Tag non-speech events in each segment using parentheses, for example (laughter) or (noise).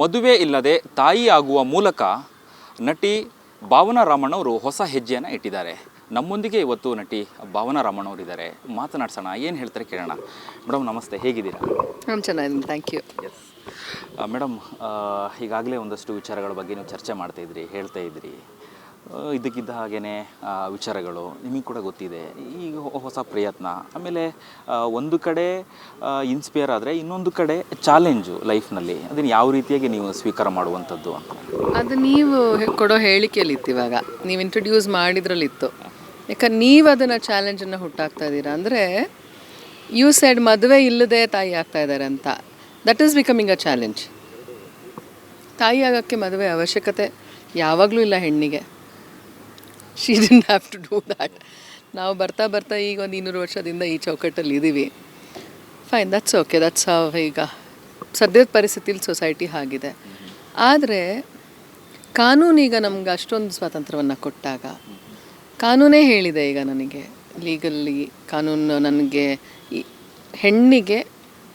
ಮದುವೆ ಇಲ್ಲದೆ ತಾಯಿ ಆಗುವ ಮೂಲಕ ನಟಿ ಭಾವನಾ ರಾಮಣ್ಣ ಅವರು ಹೊಸ ಹೆಜ್ಜೆಯನ್ನು ಇಟ್ಟಿದ್ದಾರೆ. ನಮ್ಮೊಂದಿಗೆ ಇವತ್ತು ನಟಿ ಭಾವನಾ ರಾಮಣ್ಣ ಅವರು ಇದ್ದಾರೆ ಮಾತನಾಡ್ಸೋಣ ಏನು ಹೇಳ್ತಾರೆ ಕೇಳೋಣ. ಮೇಡಮ್ ನಮಸ್ತೆ ಹೇಗಿದ್ದೀರಾ? ನಾನು ಚೆನ್ನಾಗಿದ್ದೀನಿ ಥ್ಯಾಂಕ್ ಯು ಎಸ್ ಮೇಡಮ್ ಈಗಾಗಲೇ ಒಂದಷ್ಟು ವಿಚಾರಗಳ ಬಗ್ಗೆ ನೀವು ಚರ್ಚೆ ಮಾಡ್ತಾಯಿದ್ರಿ ಹೇಳ್ತಾ ಇದ್ರಿ. ಇದಕ್ಕಿದ್ದ ಹಾಗೇ ವಿಚಾರಗಳು ನಿಮಗೆ ಕೂಡ ಗೊತ್ತಿದೆ. ಈಗ ಹೊಸ ಪ್ರಯತ್ನ. ಆಮೇಲೆ ಒಂದು ಕಡೆ ಇನ್ಸ್ಪೈರ್ ಆದರೆ ಇನ್ನೊಂದು ಕಡೆ ಚಾಲೆಂಜು ಲೈಫ್ನಲ್ಲಿ ಅದನ್ನು ಯಾವ ರೀತಿಯಾಗಿ ನೀವು ಸ್ವೀಕಾರ ಮಾಡುವಂಥದ್ದು ಅದು ನೀವು ಕೊಡೋ ಹೇಳಿಕೆಯಲ್ಲಿತ್ತು ಇವಾಗ. ನೀವು ಇಂಟ್ರೊಡ್ಯೂಸ್ ಮಾಡಿದ್ರಲ್ಲಿತ್ತು. ಯಾಕಂದ್ರೆ ನೀವು ಅದನ್ನು ಚಾಲೆಂಜನ್ನು ಹುಟ್ಟಾಕ್ತಾ ಇದ್ದೀರಾ? ಅಂದರೆ ಯು ಸೈಡ್ ಮದುವೆ ಇಲ್ಲದೆ ತಾಯಿ ಆಗ್ತಾ ಇದ್ದಾರೆ ಅಂತ. That is becoming a challenge ತಾಯಿ ಆಗೋಕ್ಕೆ ಮದುವೆ ಅವಶ್ಯಕತೆ ಯಾವಾಗಲೂ ಇಲ್ಲ ಹೆಣ್ಣಿಗೆ. She didn't have to do that ನಾವು ಬರ್ತಾ ಬರ್ತಾ ಈಗ ಒಂದು ಇನ್ನೂರು ವರ್ಷದಿಂದ ಈ ಚೌಕಟ್ಟಲ್ಲಿ ಇದ್ದೀವಿ ಫೈನ್ ದಟ್ಸ್ ಓಕೆ ದಟ್ಸ್ ಈಗ ಸದ್ಯದ ಪರಿಸ್ಥಿತಿಲಿ ಸೊಸೈಟಿ ಆಗಿದೆ. ಆದರೆ ಕಾನೂನು ಈಗ ನಮ್ಗೆ ಅಷ್ಟೊಂದು ಸ್ವಾತಂತ್ರ್ಯವನ್ನು ಕೊಟ್ಟಾಗ, ಕಾನೂನೇ ಹೇಳಿದೆ ಈಗ ನನಗೆ. ಲೀಗಲ್ಲಿ ಕಾನೂನು ನನಗೆ ಹೆಣ್ಣಿಗೆ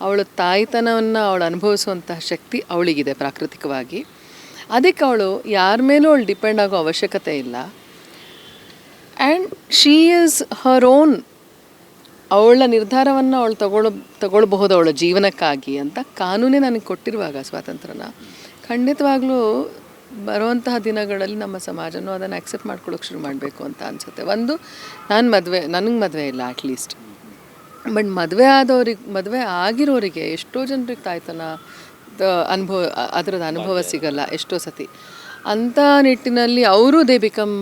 ಅವಳ ತಾಯ್ತನವನ್ನು ಅವಳು ಅನುಭವಿಸುವಂತಹ ಶಕ್ತಿ ಅವಳಿಗಿದೆ ಪ್ರಾಕೃತಿಕವಾಗಿ. ಅದಕ್ಕೆ ಅವಳು ಯಾರ ಮೇಲೂ ಅವಳು ಡಿಪೆಂಡ್ ಆಗೋ ಅವಶ್ಯಕತೆ ಇಲ್ಲ. And she is her own ಅವಳ ನಿರ್ಧಾರವನ್ನು ಅವಳು ತಗೊಳ್ಳೋ ತಗೊಳ್ಬಹುದು ಅವಳ ಜೀವನಕ್ಕಾಗಿ ಅಂತ ಕಾನೂನೇ ನನಗೆ ಕೊಟ್ಟಿರುವಾಗ ಸ್ವಾತಂತ್ರ್ಯನ. ಖಂಡಿತವಾಗ್ಲೂ ಬರುವಂತಹ ದಿನಗಳಲ್ಲಿ ನಮ್ಮ ಸಮಾಜನೂ ಅದನ್ನು ಆಕ್ಸೆಪ್ಟ್ ಮಾಡ್ಕೊಳ್ಳೋಕೆ ಶುರು ಮಾಡಬೇಕು ಅಂತ ಅನಿಸುತ್ತೆ. ಒಂದು ನಾನು ಮದುವೆ ನನಗೆ ಮದುವೆ ಇಲ್ಲ ಅಟ್ಲೀಸ್ಟ್ ಬಟ್ ಮದುವೆ ಆದವ್ರಿಗೆ ಮದುವೆ ಆಗಿರೋರಿಗೆ ಎಷ್ಟೋ ಜನರಿಗೆ ತಾಯ್ತನ ಅನುಭವ ಅದರದ ಅನುಭವ ಸಿಗಲ್ಲ ಎಷ್ಟೋ ಸತಿ. ಅಂಥ ನಿಟ್ಟಿನಲ್ಲಿ ಅವರು ದೇ ಬಿಕಮ್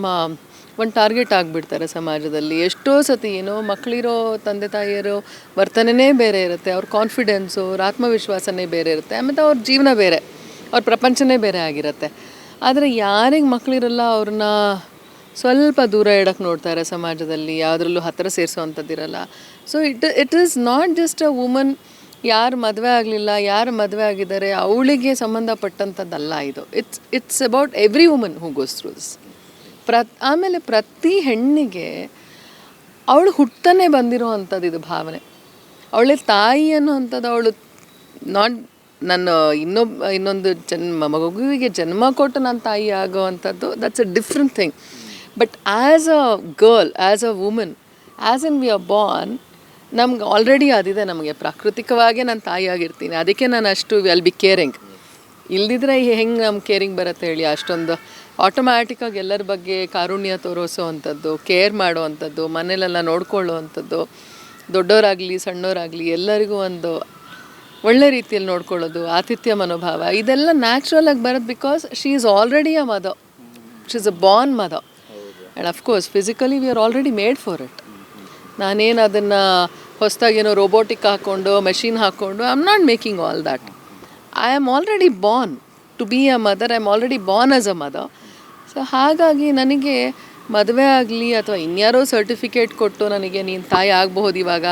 ಒಂದು ಟಾರ್ಗೆಟ್ ಆಗಿಬಿಡ್ತಾರೆ ಸಮಾಜದಲ್ಲಿ. ಎಷ್ಟೋ ಸತಿ, ಏನೋ ಮಕ್ಕಳಿರೋ ತಂದೆ ತಾಯಿಯರು ವರ್ತನೆನೇ ಬೇರೆ ಇರುತ್ತೆ, ಅವ್ರ ಕಾನ್ಫಿಡೆನ್ಸು ಅವ್ರ ಆತ್ಮವಿಶ್ವಾಸನೇ ಬೇರೆ ಇರುತ್ತೆ, ಆಮೇಲೆ ಅವ್ರ ಜೀವನ ಬೇರೆ, ಅವ್ರ ಪ್ರಪಂಚನೇ ಬೇರೆ ಆಗಿರುತ್ತೆ. ಆದರೆ ಯಾರಿಗೆ ಮಕ್ಕಳಿರಲ್ಲ ಅವ್ರನ್ನ ಸ್ವಲ್ಪ ದೂರ ಇಡೋಕ್ಕೆ ನೋಡ್ತಾರೆ ಸಮಾಜದಲ್ಲಿ, ಯಾವುದ್ರಲ್ಲೂ ಹತ್ತಿರ ಸೇರಿಸೋವಂಥದ್ದಿರಲ್ಲ so it it is not just a woman ಯಾರು ಮದುವೆ ಆಗಲಿಲ್ಲ, ಯಾರು ಮದುವೆ ಆಗಿದ್ದಾರೆ, ಅವಳಿಗೆ ಸಂಬಂಧಪಟ್ಟಂಥದ್ದಲ್ಲ ಇದು. It's it's about every woman who goes through this ಪ್ರ, ಆಮೇಲೆ ಪ್ರತಿ ಹೆಣ್ಣಿಗೆ ಅವಳು ಹುಟ್ಟನೆ ಬಂದಿರೋ ಅಂಥದ್ದು ಇದು ಭಾವನೆ. ಅವಳೆ ತಾಯಿ ಅನ್ನುವಂಥದ್ದು ಅವಳು ನಾಟ್ ನಾನು ಇನ್ನೊಬ್ಬ ಇನ್ನೊಂದು ಜನ್ಮ, ಮಗುವಿಗೆ ಜನ್ಮ ಕೊಟ್ಟು ನಾನು ತಾಯಿ ಆಗೋವಂಥದ್ದು that's a different thing but as a girl as a woman as an we are born ನಮ್ಗೆ ಆಲ್ರೆಡಿ ಅದಿದೆ ನಮಗೆ. ಪ್ರಾಕೃತಿಕವಾಗೇ ನಾನು ತಾಯಿಯಾಗಿರ್ತೀನಿ ಅದಕ್ಕೆ ನಾನು ಅಷ್ಟು ವಿ ಅಲ್ ಬಿ ಕೇರಿಂಗ್ ಇಲ್ದಿದ್ರೆ ಹೆಂಗೆ ನಮ್ಮ ಕೇರಿಂಗ್ ಬರುತ್ತೆ ಹೇಳಿ ಅಷ್ಟೊಂದು ಆಟೋಮ್ಯಾಟಿಕ್ಕಾಗಿ ಎಲ್ಲರ ಬಗ್ಗೆ ಕಾರುಣ್ಯ ತೋರಿಸೋ ಅಂಥದ್ದು ಕೇರ್ ಮಾಡುವಂಥದ್ದು ಮನೇಲೆಲ್ಲ ನೋಡ್ಕೊಳ್ಳೋ ದೊಡ್ಡವರಾಗಲಿ ಸಣ್ಣವರಾಗಲಿ ಎಲ್ಲರಿಗೂ ಒಂದು ಒಳ್ಳೆ ರೀತಿಯಲ್ಲಿ ನೋಡ್ಕೊಳ್ಳೋದು ಆತಿಥ್ಯ ಮನೋಭಾವ ಇದೆಲ್ಲ ನ್ಯಾಚುರಲ್ ಆಗಿ ಬರೋದು because she is already a mother she is a born mother and of course physically we are already made for it ನಾನೇನು ಅದನ್ನು ಹೊಸದಾಗೇನೋ ರೋಬೋಟಿಕ್ ಹಾಕ್ಕೊಂಡು ಮೆಷಿನ್ ಹಾಕ್ಕೊಂಡು I am not making all that I am already born to be a mother I am already born as a mother so ಹಾಗಾಗಿ ನನಗೆ ಮದುವೆ ಆಗಲಿ ಅಥವಾ ಇನ್ಯಾರೋ ಸರ್ಟಿಫಿಕೇಟ್ ಕೊಟ್ಟು ನನಗೆ ನೀನು ತಾಯಿ ಆಗಬಹುದು ಇವಾಗ,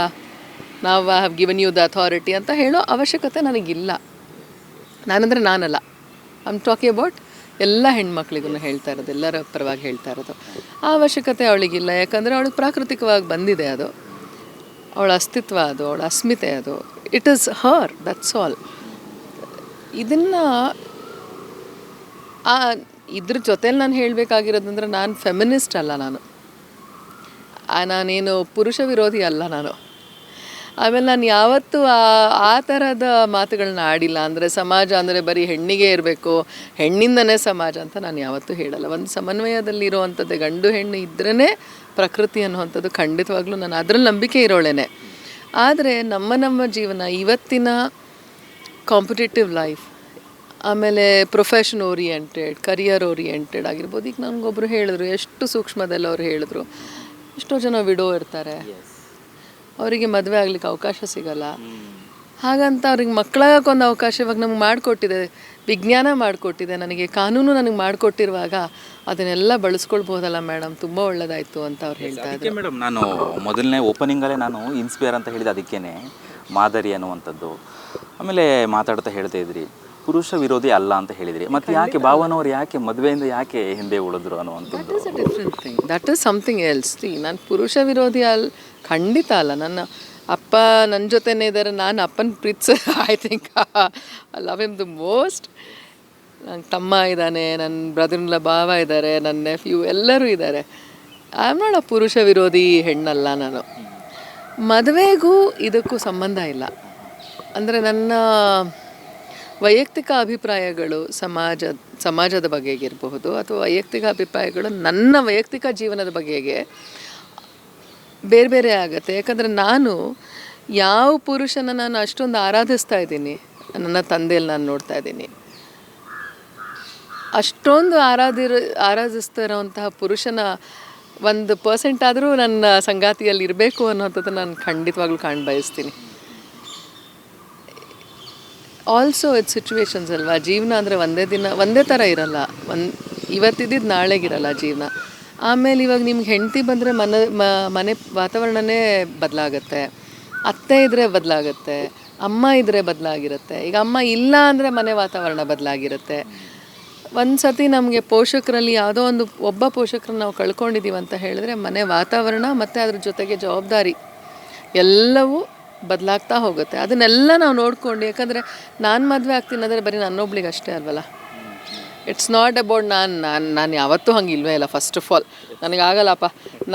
ನಾವು have given you the authority ಅಂತ ಹೇಳೋ ಅವಶ್ಯಕತೆ ನನಗಿಲ್ಲ. ನಾನಂದರೆ ನಾನಲ್ಲ. ಐ ಆಮ್ ಟಾಕಿಂಗ್ ಅಬೌಟ್ ಎಲ್ಲ ಹೆಣ್ಮಕ್ಳಿಗೂ ಹೇಳ್ತಾ ಇರೋದು, ಎಲ್ಲರ ಪರವಾಗಿ ಹೇಳ್ತಾ ಇರೋದು. ಆ ಅವಶ್ಯಕತೆ ಅವಳಿಗಿಲ್ಲ. ಯಾಕಂದರೆ ಅವಳಿಗೆ ಪ್ರಾಕೃತಿಕವಾಗಿ ಬಂದಿದೆ ಅದು. ಅವಳ ಅಸ್ತಿತ್ವ ಅದು, ಅವಳ ಅಸ್ಮಿತೆ ಅದು. It is her that's all ಇದನ್ನು ಇದ್ರ ಜೊತೆಲಿ ನಾನು ಹೇಳಬೇಕಾಗಿರೋದಂದ್ರೆ ನಾನು ಫೆಮಿನಿಸ್ಟ್ ಅಲ್ಲ ನಾನು. ನಾನೇನು ಪುರುಷ ವಿರೋಧಿ ಅಲ್ಲ ನಾನು. ಆಮೇಲೆ ನಾನು ಯಾವತ್ತೂ ಆ ಆ ಥರದ ಮಾತುಗಳನ್ನ ಆಡಿಲ್ಲ ಅಂದರೆ ಸಮಾಜ ಅಂದರೆ ಬರೀ ಹೆಣ್ಣಿಗೆ ಇರಬೇಕು, ಹೆಣ್ಣಿಂದನೇ ಸಮಾಜ ಅಂತ ನಾನು ಯಾವತ್ತೂ ಹೇಳಲ್ಲ. ಒಂದು ಸಮನ್ವಯದಲ್ಲಿರುವಂಥದ್ದೇ ಗಂಡು ಹೆಣ್ಣು ಇದ್ರೇ ಪ್ರಕೃತಿ ಅನ್ನುವಂಥದ್ದು ಖಂಡಿತವಾಗ್ಲೂ ನಾನು ಅದ್ರಲ್ಲಿ ನಂಬಿಕೆ ಇರೋಳೇನೆ. ಆದರೆ ನಮ್ಮ ನಮ್ಮ ಜೀವನ ಇವತ್ತಿನ ಕಾಂಪಿಟೇಟಿವ್ ಲೈಫ್ ಆಮೇಲೆ ಪ್ರೊಫೆಷನ್ ಓರಿಯೆಂಟೆಡ್ ಕರಿಯರ್ ಓರಿಯೆಂಟೆಡ್ ಆಗಿರ್ಬೋದು. ಈಗ ನನಗೊಬ್ಬರು ಹೇಳಿದ್ರು ಎಷ್ಟು ಸೂಕ್ಷ್ಮದಲ್ಲಿ ಅವ್ರು ಹೇಳಿದ್ರು ಎಷ್ಟೋ ಜನ ವಿಡೋ ಇರ್ತಾರೆ. ಅವರಿಗೆ ಮದುವೆ ಆಗ್ಲಿಕ್ಕೆ ಅವಕಾಶ ಸಿಗಲ್ಲ. ಹಾಗಂತ ಅವ್ರಿಗೆ ಮಕ್ಕಳಾಗಕ್ಕೆ ಒಂದು ಅವಕಾಶ ಇವಾಗ ನಮ್ಗೆ ಮಾಡಿಕೊಟ್ಟಿದೆ ವಿಜ್ಞಾನ ಮಾಡಿಕೊಟ್ಟಿದೆ ನನಗೆ ಕಾನೂನು ನನಗೆ ಮಾಡಿಕೊಟ್ಟಿರುವಾಗ ಅದನ್ನೆಲ್ಲ ಬಳಸ್ಕೊಳ್ಬೋದಲ್ಲ ಮೇಡಮ್ ತುಂಬ ಒಳ್ಳೇದಾಯಿತು ಅಂತ ಅವ್ರು ಹೇಳ್ತಾ ಇದ್ದಾರೆ ಮೇಡಮ್ ನಾನು ಮೊದಲನೇ ಓಪನಿಂಗಲ್ಲೇ ನಾನು ಇನ್ಸ್ಪೈರ್ ಅಂತ ಹೇಳಿದ ಅದಕ್ಕೇ ಮಾದರಿ ಅನ್ನುವಂಥದ್ದು. ಆಮೇಲೆ ಮಾತಾಡ್ತಾ ಹೇಳ್ತಾ ಇದ್ರಿ ಪುರುಷ ವಿರೋಧಿ ಅಲ್ಲ ಅಂತ ಹೇಳಿದ್ರಿ. ಮತ್ತೆ ಯಾಕೆ ಭಾವನವ್ರು ಯಾಕೆ ಮದುವೆಯಿಂದ ಯಾಕೆ ಹಿಂದೆ ಉಳಿದ್ರು ಅನ್ನುವಂಥದ್ದು? Different thing that is something else ನಾನು ಪುರುಷ ವಿರೋಧಿ ಅಲ್ ಖಂಡಿತ ಅಲ್ಲ. ನನ್ನ ಅಪ್ಪ ನನ್ನ ಜೊತೆನೇ ಇದ್ದಾರೆ ನಾನು ಅಪ್ಪನ ಪ್ರೀತ್ಸ I think I (laughs) love M the most ನನ್ನ ತಮ್ಮ ಇದ್ದಾನೆ ನನ್ನ ಬ್ರದರ್ನ ಭಾವ ಇದ್ದಾರೆ ನನ್ನ ನೆಫ್ಯೂ ಎಲ್ಲರೂ ಇದ್ದಾರೆ ಐ ಆಮ್ ನಾಟ್ ಅ ಪುರುಷ ವಿರೋಧಿ ಹೆಣ್ಣಲ್ಲ ನಾನು. ಮದುವೆಗೂ ಇದಕ್ಕೂ ಸಂಬಂಧ ಇಲ್ಲ. ಅಂದರೆ ನನ್ನ ವೈಯಕ್ತಿಕ ಅಭಿಪ್ರಾಯಗಳು ಸಮಾಜ, ಸಮಾಜದ ಬಗೆಗಿರಬಹುದು ಅಥವಾ ವೈಯಕ್ತಿಕ ಅಭಿಪ್ರಾಯಗಳು ನನ್ನ ವೈಯಕ್ತಿಕ ಜೀವನದ ಬಗೆಗೆ ಬೇರೆ ಬೇರೆ ಆಗುತ್ತೆ. ಯಾಕಂದರೆ ನಾನು ಯಾವ ಪುರುಷನ ನಾನು ಅಷ್ಟೊಂದು ಆರಾಧಿಸ್ತಾ ಇದ್ದೀನಿ, ನನ್ನ ತಂದೆಯಲ್ಲಿ ನಾನು ನೋಡ್ತಾ ಇದ್ದೀನಿ. ಅಷ್ಟೊಂದು ಆರಾಧಿರ, ಆರಾಧಿಸ್ತಿರೋಂತಹ ಪುರುಷನ ಒಂದು ಪರ್ಸೆಂಟ್ ಆದರೂ ನನ್ನ ಸಂಗಾತಿಯಲ್ಲಿ ಇರಬೇಕು ಅನ್ನೋಂಥದ್ದು ನಾನು ಖಂಡಿತವಾಗ್ಲೂ ಕಾಣ್ ಬಯಸ್ತೀನಿ ಆಲ್ಸೋ ಇಟ್ ಸಿಚುವೇಶನ್ಸ್ ಅಲ್ವಾ? ಜೀವನ ಅಂದರೆ ಒಂದೇ ದಿನ, ಒಂದೇ ಥರ ಇರಲ್ಲ. ಒಂದು ಇವತ್ತಿದ್ದಿದ್ದು ನಾಳೆಗಿರಲ್ಲ ಜೀವನ. ಆಮೇಲೆ ಇವಾಗ ನಿಮ್ಗೆ ಹೆಂಡತಿ ಬಂದರೆ ಮನೆ ಮನೆ ವಾತಾವರಣನೇ ಬದಲಾಗತ್ತೆ. ಅತ್ತೆ ಇದ್ದರೆ ಬದಲಾಗತ್ತೆ. ಅಮ್ಮ ಇದ್ದರೆ ಬದಲಾಗಿರುತ್ತೆ. ಈಗ ಅಮ್ಮ ಇಲ್ಲ ಅಂದರೆ ಮನೆ ವಾತಾವರಣ ಬದಲಾಗಿರುತ್ತೆ. ಒಂದು ಸತಿ ನಮಗೆ ಪೋಷಕರಲ್ಲಿ ಯಾವುದೋ ಒಂದು, ಒಬ್ಬ ಪೋಷಕರನ್ನ ನಾವು ಕಳ್ಕೊಂಡಿದ್ದೀವಿ ಅಂತ ಹೇಳಿದ್ರೆ ಮನೆ ವಾತಾವರಣ ಮತ್ತು ಅದ್ರ ಜೊತೆಗೆ ಜವಾಬ್ದಾರಿ. ಎಲ್ಲವೂ ಬದಲಾಗ್ತಾ ಹೋಗುತ್ತೆ. ಅದನ್ನೆಲ್ಲ ನಾವು ನೋಡ್ಕೊಂಡು, ಯಾಕಂದರೆ ನಾನು ಮದುವೆ ಆಗ್ತೀನಿ ಅಂದರೆ ಬರೀ ನನ್ನೊಬ್ಳಿಗೆ ಅಷ್ಟೇ ಅಲ್ವಲ್ಲ? ಇಟ್ಸ್ ನಾಟ್ ಅಬೌಟ್ ನಾನು ನಾನು ನಾನು ಯಾವತ್ತೂ ಹಂಗೆ ಇಲ್ವೇ ಇಲ್ಲ ಫಸ್ಟ್ ಆಫ್ ಆಲ್ ನನಗಾಗಲ್ಲಪ್ಪ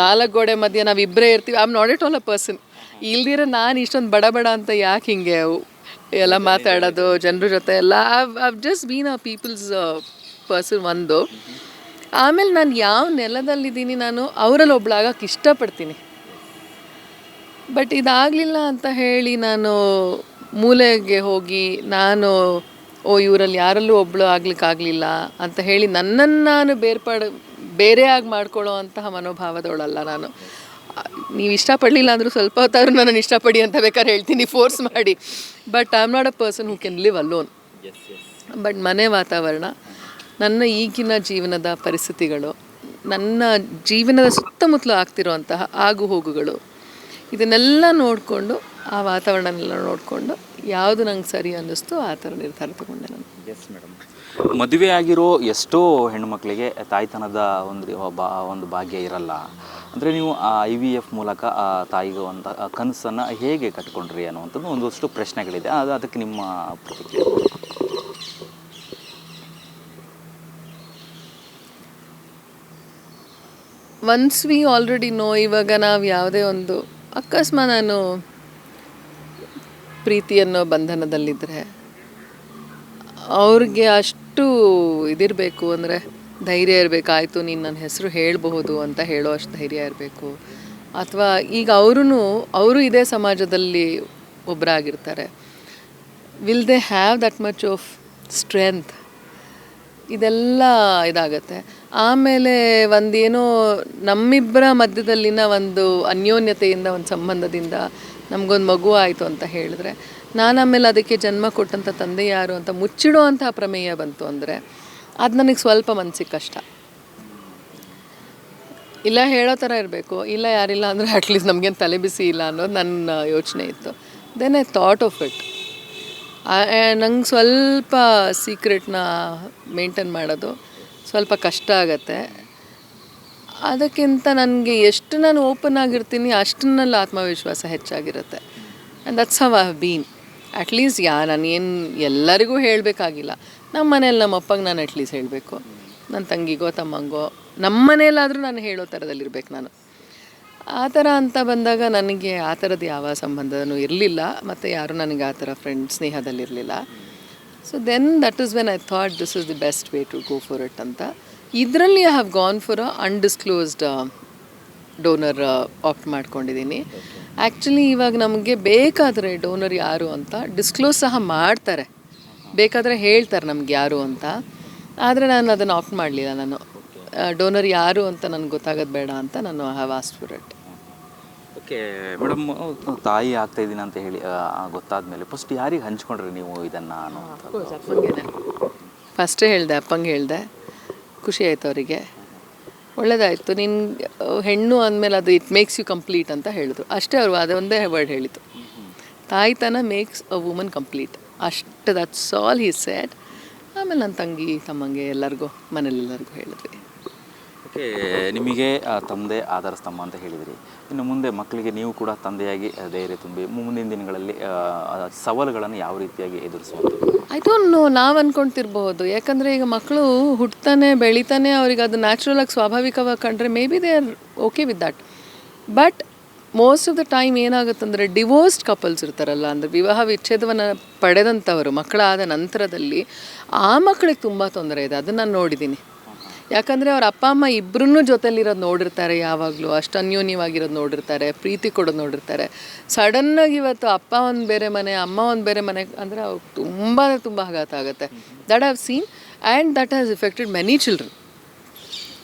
ನಾಲ್ಕು ಗೋಡೆ ಮಧ್ಯೆ ನಾವು ಇಬ್ಬರೇ ಇರ್ತೀವಿ ಆಮ್ ನಾಟ್ ಇಟ್ ಪರ್ಸನ್ ಇಲ್ದಿರೋ ನಾನು ಇಷ್ಟೊಂದು ಬಡ ಬಡ ಅಂತ ಯಾಕೆ ಹಿಂಗೆ ಎಲ್ಲ ಮಾತಾಡೋದು, ಜನರ ಜೊತೆ ಎಲ್ಲ? I've just been a people's person ಒಂದು. ಆಮೇಲೆ ನಾನು ಯಾವ ನೆಲದಲ್ಲಿದ್ದೀನಿ ನಾನು, ಅವರಲ್ಲಿ ಒಬ್ಳಾಗಕ್ಕೆ ಇಷ್ಟಪಡ್ತೀನಿ. ಬಟ್ ಇದಾಗಲಿಲ್ಲ ಅಂತ ಹೇಳಿ ನಾನು ಮೂಲೆಗೆ ಹೋಗಿ ನಾನು ಓ ಇವರಲ್ಲಿ ಯಾರಲ್ಲೂ ಒಬ್ಬಳು ಆಗ್ಲಿಕ್ಕಾಗಲಿಲ್ಲ ಅಂತ ಹೇಳಿ ನನ್ನನ್ನು ನಾನು ಬೇರ್ಪಡ ಬೇರೆಯಾಗಿ ಮಾಡ್ಕೊಳ್ಳೋ ಅಂತಹ ಮನೋಭಾವದವಳಲ್ಲ ನಾನು. ನೀವು ಇಷ್ಟಪಡಲಿಲ್ಲ ಅಂದರೂ ಸ್ವಲ್ಪ ಹೊತ್ತಾದ್ರೂ ನನ್ನನ್ನು ಇಷ್ಟಪಡಿ ಅಂತ ಬೇಕಾದ್ರೆ ಹೇಳ್ತೀನಿ ಫೋರ್ಸ್ ಮಾಡಿ. But I am not a person who can live alone but ಮನೆ ವಾತಾವರಣ ನನ್ನ ಈಗಿನ ಜೀವನದ ಪರಿಸ್ಥಿತಿಗಳು ನನ್ನ ಜೀವನದ ಸುತ್ತಮುತ್ತಲು ಆಗ್ತಿರೋಂತಹ ಆಗು ಹೋಗುಗಳು ಇದನ್ನೆಲ್ಲ ನೋಡಿಕೊಂಡು ಆ ವಾತಾವರಣನೆಲ್ಲ ನೋಡಿಕೊಂಡು ಯಾವುದು ನಂಗೆ ಸರಿ ಅನ್ನಿಸ್ತು ಆ ಥರ ನಿರ್ಧಾರ ತಗೊಂಡೆ ನಾನು. ಎಸ್ ಮೇಡಮ್ ಮದುವೆ ಆಗಿರೋ ಎಷ್ಟೋ ಹೆಣ್ಮಕ್ಳಿಗೆ ತಾಯ್ತನದ ಒಂದು ಬಾ ಒಂದು ಭಾಗ್ಯ ಇರಲ್ಲ. ಅಂದರೆ ನೀವು ಐ ವಿ ಎಫ್ ಮೂಲಕ ಆ ತಾಯಿಗೆ ಒಂದು ಕನಸನ್ನು ಹೇಗೆ ಕಟ್ಕೊಂಡ್ರಿ ಅನ್ನುವಂಥದ್ದು ಒಂದಷ್ಟು ಪ್ರಶ್ನೆಗಳಿದೆ. ಅದು ಅದಕ್ಕೆ ನಿಮ್ಮ ಪ್ರತಿಕ್ರಿಯೆ. ಒನ್ಸ್ ವಿ ಆಲ್ರೆಡಿ ನೋ ಇವಾಗ ನಾವು ಯಾವುದೇ ಒಂದು ಅಕಸ್ಮಾತ್ ನಾನು ಪ್ರೀತಿ ಅನ್ನೋ ಬಂಧನದಲ್ಲಿದ್ದರೆ ಅವ್ರಿಗೆ ಅಷ್ಟು ಇದಿರಬೇಕು ಅಂದರೆ ಧೈರ್ಯ ಇರಬೇಕಾಯಿತು, ನೀನು ನನ್ನ ಹೆಸರು ಹೇಳಬಹುದು ಅಂತ ಹೇಳೋ ಅಷ್ಟು ಧೈರ್ಯ ಇರಬೇಕು. ಅಥವಾ ಈಗ ಅವರೂ ಅವರು ಇದೇ ಸಮಾಜದಲ್ಲಿ ಒಬ್ಬರಾಗಿರ್ತಾರೆ will they have that much of strength ಇದೆಲ್ಲ ಇದಾಗತ್ತೆ. ಆಮೇಲೆ ಒಂದೇನೋ ನಮ್ಮಿಬ್ಬರ ಮಧ್ಯದಲ್ಲಿನ ಒಂದು ಅನ್ಯೋನ್ಯತೆಯಿಂದ, ಒಂದು ಸಂಬಂಧದಿಂದ ನಮಗೊಂದು ಮಗು ಆಯಿತು ಅಂತ ಹೇಳಿದ್ರೆ, ನಾನು ಆಮೇಲೆ ಅದಕ್ಕೆ ಜನ್ಮ ಕೊಟ್ಟಂಥ ತಂದೆ ಯಾರು ಅಂತ ಮುಚ್ಚಿಡೋ ಅಂತಹ ಪ್ರಮೇಯ ಬಂತು ಅಂದರೆ, ಅದು ನನಗೆ ಸ್ವಲ್ಪ ಮನಸ್ಸಿಗೆ ಕಷ್ಟ. ಇಲ್ಲ ಹೇಳೋ ಥರ ಇರಬೇಕು, ಇಲ್ಲ ಯಾರಿಲ್ಲ ಅಂದರೆ ಅಟ್ಲೀಸ್ಟ್ ನಮಗೇನು ತಲೆ ಬಿಸಿ ಇಲ್ಲ ಅನ್ನೋದು ನನ್ನ ಯೋಚನೆ ಇತ್ತು. Then I thought of it ನಂಗೆ ಸ್ವಲ್ಪ ಸೀಕ್ರೆಟ್ನ ಮೇಂಟೈನ್ ಮಾಡೋದು. ಸ್ವಲ್ಪ ಕಷ್ಟ ಆಗತ್ತೆ. ಅದಕ್ಕಿಂತ ನನಗೆ ಎಷ್ಟು ನಾನು ಓಪನ್ ಆಗಿರ್ತೀನಿ ಅಷ್ಟನ್ನಲ್ಲಿ ಆತ್ಮವಿಶ್ವಾಸ ಹೆಚ್ಚಾಗಿರುತ್ತೆ. And that's how I been at least yeah, ನಾನು ಏನು ಎಲ್ಲರಿಗೂ ಹೇಳಬೇಕಾಗಿಲ್ಲ. ನಮ್ಮ ಮನೇಲಿ ನಮ್ಮ ಅಪ್ಪಗೆ ನಾನು ಅಟ್ಲೀಸ್ಟ್ ಹೇಳಬೇಕು. ನನ್ನ ತಂಗಿಗೋ, ತಮ್ಮಂಗೋ ನಮ್ಮ ಮನೇಲಾದರೂ ನಾನು ಹೇಳೋ ಥರದಲ್ಲಿರ್ಬೇಕು ನಾನು. ಆ ಥರ ಅಂತ ಬಂದಾಗ ನನಗೆ ಆ ಥರದ್ದು ಯಾವ ಸಂಬಂಧನೂ ಇರಲಿಲ್ಲ. ಮತ್ತು ಯಾರೂ ನನಗೆ ಆ ಥರ friend ಸ್ನೇಹದಲ್ಲಿರಲಿಲ್ಲ. So then that is when I thought this is the best way to go for it ಅಂತ ಇದರಲ್ಲಿ I have gone for a undisclosed donor opt ಮಾಡ್ಕೊಂಡಿದ್ದೀನಿ. ಆ್ಯಕ್ಚುಲಿ ಇವಾಗ ನಮಗೆ ಬೇಕಾದರೆ ಡೋನರ್ ಯಾರು ಅಂತ ಡಿಸ್ಕ್ಲೋಸ್ ಸಹ ಮಾಡ್ತಾರೆ. ಬೇಕಾದರೆ ಹೇಳ್ತಾರೆ ನಮ್ಗೆ ಯಾರು ಅಂತ. ಆದರೆ ನಾನು ಅದನ್ನು ಆಪ್ಟ್ ಮಾಡಲಿಲ್ಲ ನಾನು. ಡೋನರ್ ಯಾರು ಅಂತ ನನಗೆ ಗೊತ್ತಾಗೋದು ಬೇಡ ಅಂತ ನಾನು have asked for it okay, madam ತಾಯಿ ಆಗ್ತಾ ಇದ್ದೀನಿ ಅಂತ ಹೇಳಿ ಗೊತ್ತಾದ್ಮೇಲೆ ಫಸ್ಟ್ ಯಾರಿಗೆ ಹಂಚ್ಕೊಂಡ್ರಿ ನೀವು ಇದನ್ನು ಫಸ್ಟ್ ಅಪ್ಪಂಗೆನೆ ಫಸ್ಟೇ ಹೇಳಿದೆ, ಅಪ್ಪಂಗೆ ಹೇಳಿದೆ. ಖುಷಿ ಆಯ್ತು ಅವರಿಗೆ. ಒಳ್ಳೇದಾಯಿತು. ನಿನ್ನ ಹೆಣ್ಣು ಅಂದಮೇಲೆ ಅದು ಇಟ್ ಮೇಕ್ಸ್ ಯು ಕಂಪ್ಲೀಟ್ ಅಂತ ಹೇಳಿದ್ರು. ಅಷ್ಟೇ ಅವರು ಒಂದೇ ವರ್ಡ್ ಹೇಳಿತು ತಾಯ್ತನ ಮೇಕ್ಸ್ ಅ ವುಮನ್ ಕಂಪ್ಲೀಟ್ ಅಷ್ಟು ದಟ್ಸ್ ಆಲ್ ಹಿ ಸ್ಯಾಡ್ ಆಮೇಲೆ ನನ್ನ ತಂಗಿ, ತಮ್ಮಂಗೆ ಎಲ್ಲರಿಗೂ ಮನೇಲೆಲ್ಲರಿಗೂ ಹೇಳಿದ್ವಿ. ಓಕೆ ನಿಮಗೆ ತಂದೆ ಆಧಾರ ಸ್ತಂಭ ಅಂತ ಹೇಳಿದಿರಿ. ಇನ್ನು ಮುಂದೆ ಮಕ್ಕಳಿಗೆ ನೀವು ಕೂಡ ತಂದೆಯಾಗಿ ಧೈರ್ಯ ತುಂಬಿ ಮುಂದಿನ ದಿನಗಳಲ್ಲಿ ಸವಾಲುಗಳನ್ನು ಯಾವ ರೀತಿಯಾಗಿ ಎದುರಿಸುವಂಥದ್ದು? ನೋ ನಾವು ಅನ್ಕೊಂತಿರ್ಬಹುದು. ಯಾಕಂದರೆ ಈಗ ಮಕ್ಕಳು ಹುಟ್ತಾನೆ, ಬೆಳಿತಾನೆ, ಅವ್ರಿಗೆ ಅದು ನ್ಯಾಚುರಲ್ ಆಗಿ ಸ್ವಾಭಾವಿಕವಾಗಿ ಕಂಡ್ರೆ may be they are okay with that but most of the time ಏನಾಗುತ್ತಂದರೆ divorced couples ಇರ್ತಾರಲ್ಲ, ಅಂದರೆ ವಿವಾಹ ವಿಚ್ಛೇದವನ್ನು ಪಡೆದಂಥವರು ಮಕ್ಕಳಾದ ನಂತರದಲ್ಲಿ ಆ ಮಕ್ಕಳಿಗೆ ತುಂಬ ತೊಂದರೆ ಇದೆ. ಅದನ್ನು ನಾನು ನೋಡಿದ್ದೀನಿ ಯಾಕಂದರೆ ಅವ್ರ ಅಪ್ಪ, ಅಮ್ಮ ಇಬ್ಬರೂ ಜೊತೆಲಿರೋದು ನೋಡಿರ್ತಾರೆ ಯಾವಾಗಲೂ. ಅಷ್ಟು ಅನ್ಯೋನ್ಯವಾಗಿರೋದು ನೋಡಿರ್ತಾರೆ, ಪ್ರೀತಿ ಕೊಡೋದು ನೋಡಿರ್ತಾರೆ. ಸಡನ್ನಾಗಿ ಇವತ್ತು ಅಪ್ಪ ಒಂದು ಬೇರೆ ಮನೆ, ಅಮ್ಮ ಒಂದು ಬೇರೆ ಮನೆ ಅಂದರೆ ಅವ್ರು ತುಂಬ ತುಂಬ ಆಘಾತ ಆಗುತ್ತೆ. That have seen and that has affected many children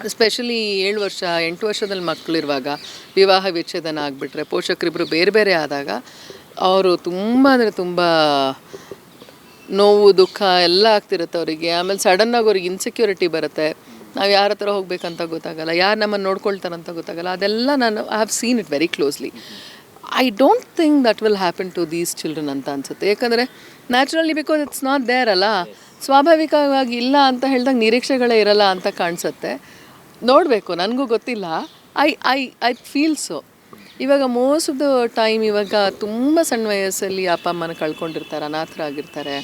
especially ಏಳು ವರ್ಷ, ಎಂಟು ವರ್ಷದಲ್ಲಿ ಮಕ್ಕಳಿರುವಾಗ ವಿವಾಹ ವಿಚ್ಛೇದನ ಆಗಿಬಿಟ್ರೆ ಪೋಷಕರಿಬ್ಬರು ಬೇರೆ ಬೇರೆ ಆದಾಗ ಅವರು ತುಂಬ ಅಂದರೆ ತುಂಬ ನೋವು, ದುಃಖ ಎಲ್ಲ ಆಗ್ತಿರುತ್ತೆ ಅವರಿಗೆ. ಆಮೇಲೆ ಸಡನ್ನಾಗಿ ಅವ್ರಿಗೆ ಇನ್ಸೆಕ್ಯೂರಿಟಿ ಬರುತ್ತೆ. ನಾವು ಯಾರ ಹತ್ರ ಹೋಗ್ಬೇಕಂತ ಗೊತ್ತಾಗಲ್ಲ ಯಾರು ನಮ್ಮನ್ನು ನೋಡ್ಕೊಳ್ತಾರಂತ ಗೊತ್ತಾಗಲ್ಲ. ಅದೆಲ್ಲ ನಾನು I have seen it very closely I don't think that will happen to these children ಅಂತ ಅನ್ಸುತ್ತೆ. ಯಾಕಂದರೆ naturally because it's not there ಅಲ್ಲ. ಸ್ವಾಭಾವಿಕವಾಗಿ ಇಲ್ಲ ಅಂತ ಹೇಳಿದಾಗ ನಿರೀಕ್ಷೆಗಳೇ ಇರಲ್ಲ ಅಂತ ಕಾಣಿಸುತ್ತೆ. ನೋಡಬೇಕು ನನಗೂ ಗೊತ್ತಿಲ್ಲ. I I I feel so ಇವಾಗ ಮೋಸ್ಟ್ ಆಫ್ ದ ಟೈಮ್ ಇವಾಗ ತುಂಬ ಸಣ್ಣ ವಯಸ್ಸಲ್ಲಿ ಅಪ್ಪ ಅಮ್ಮನ ಕಳ್ಕೊಂಡಿರ್ತಾರೆ ಅನಾಥರಾಗಿರ್ತಾರೆ.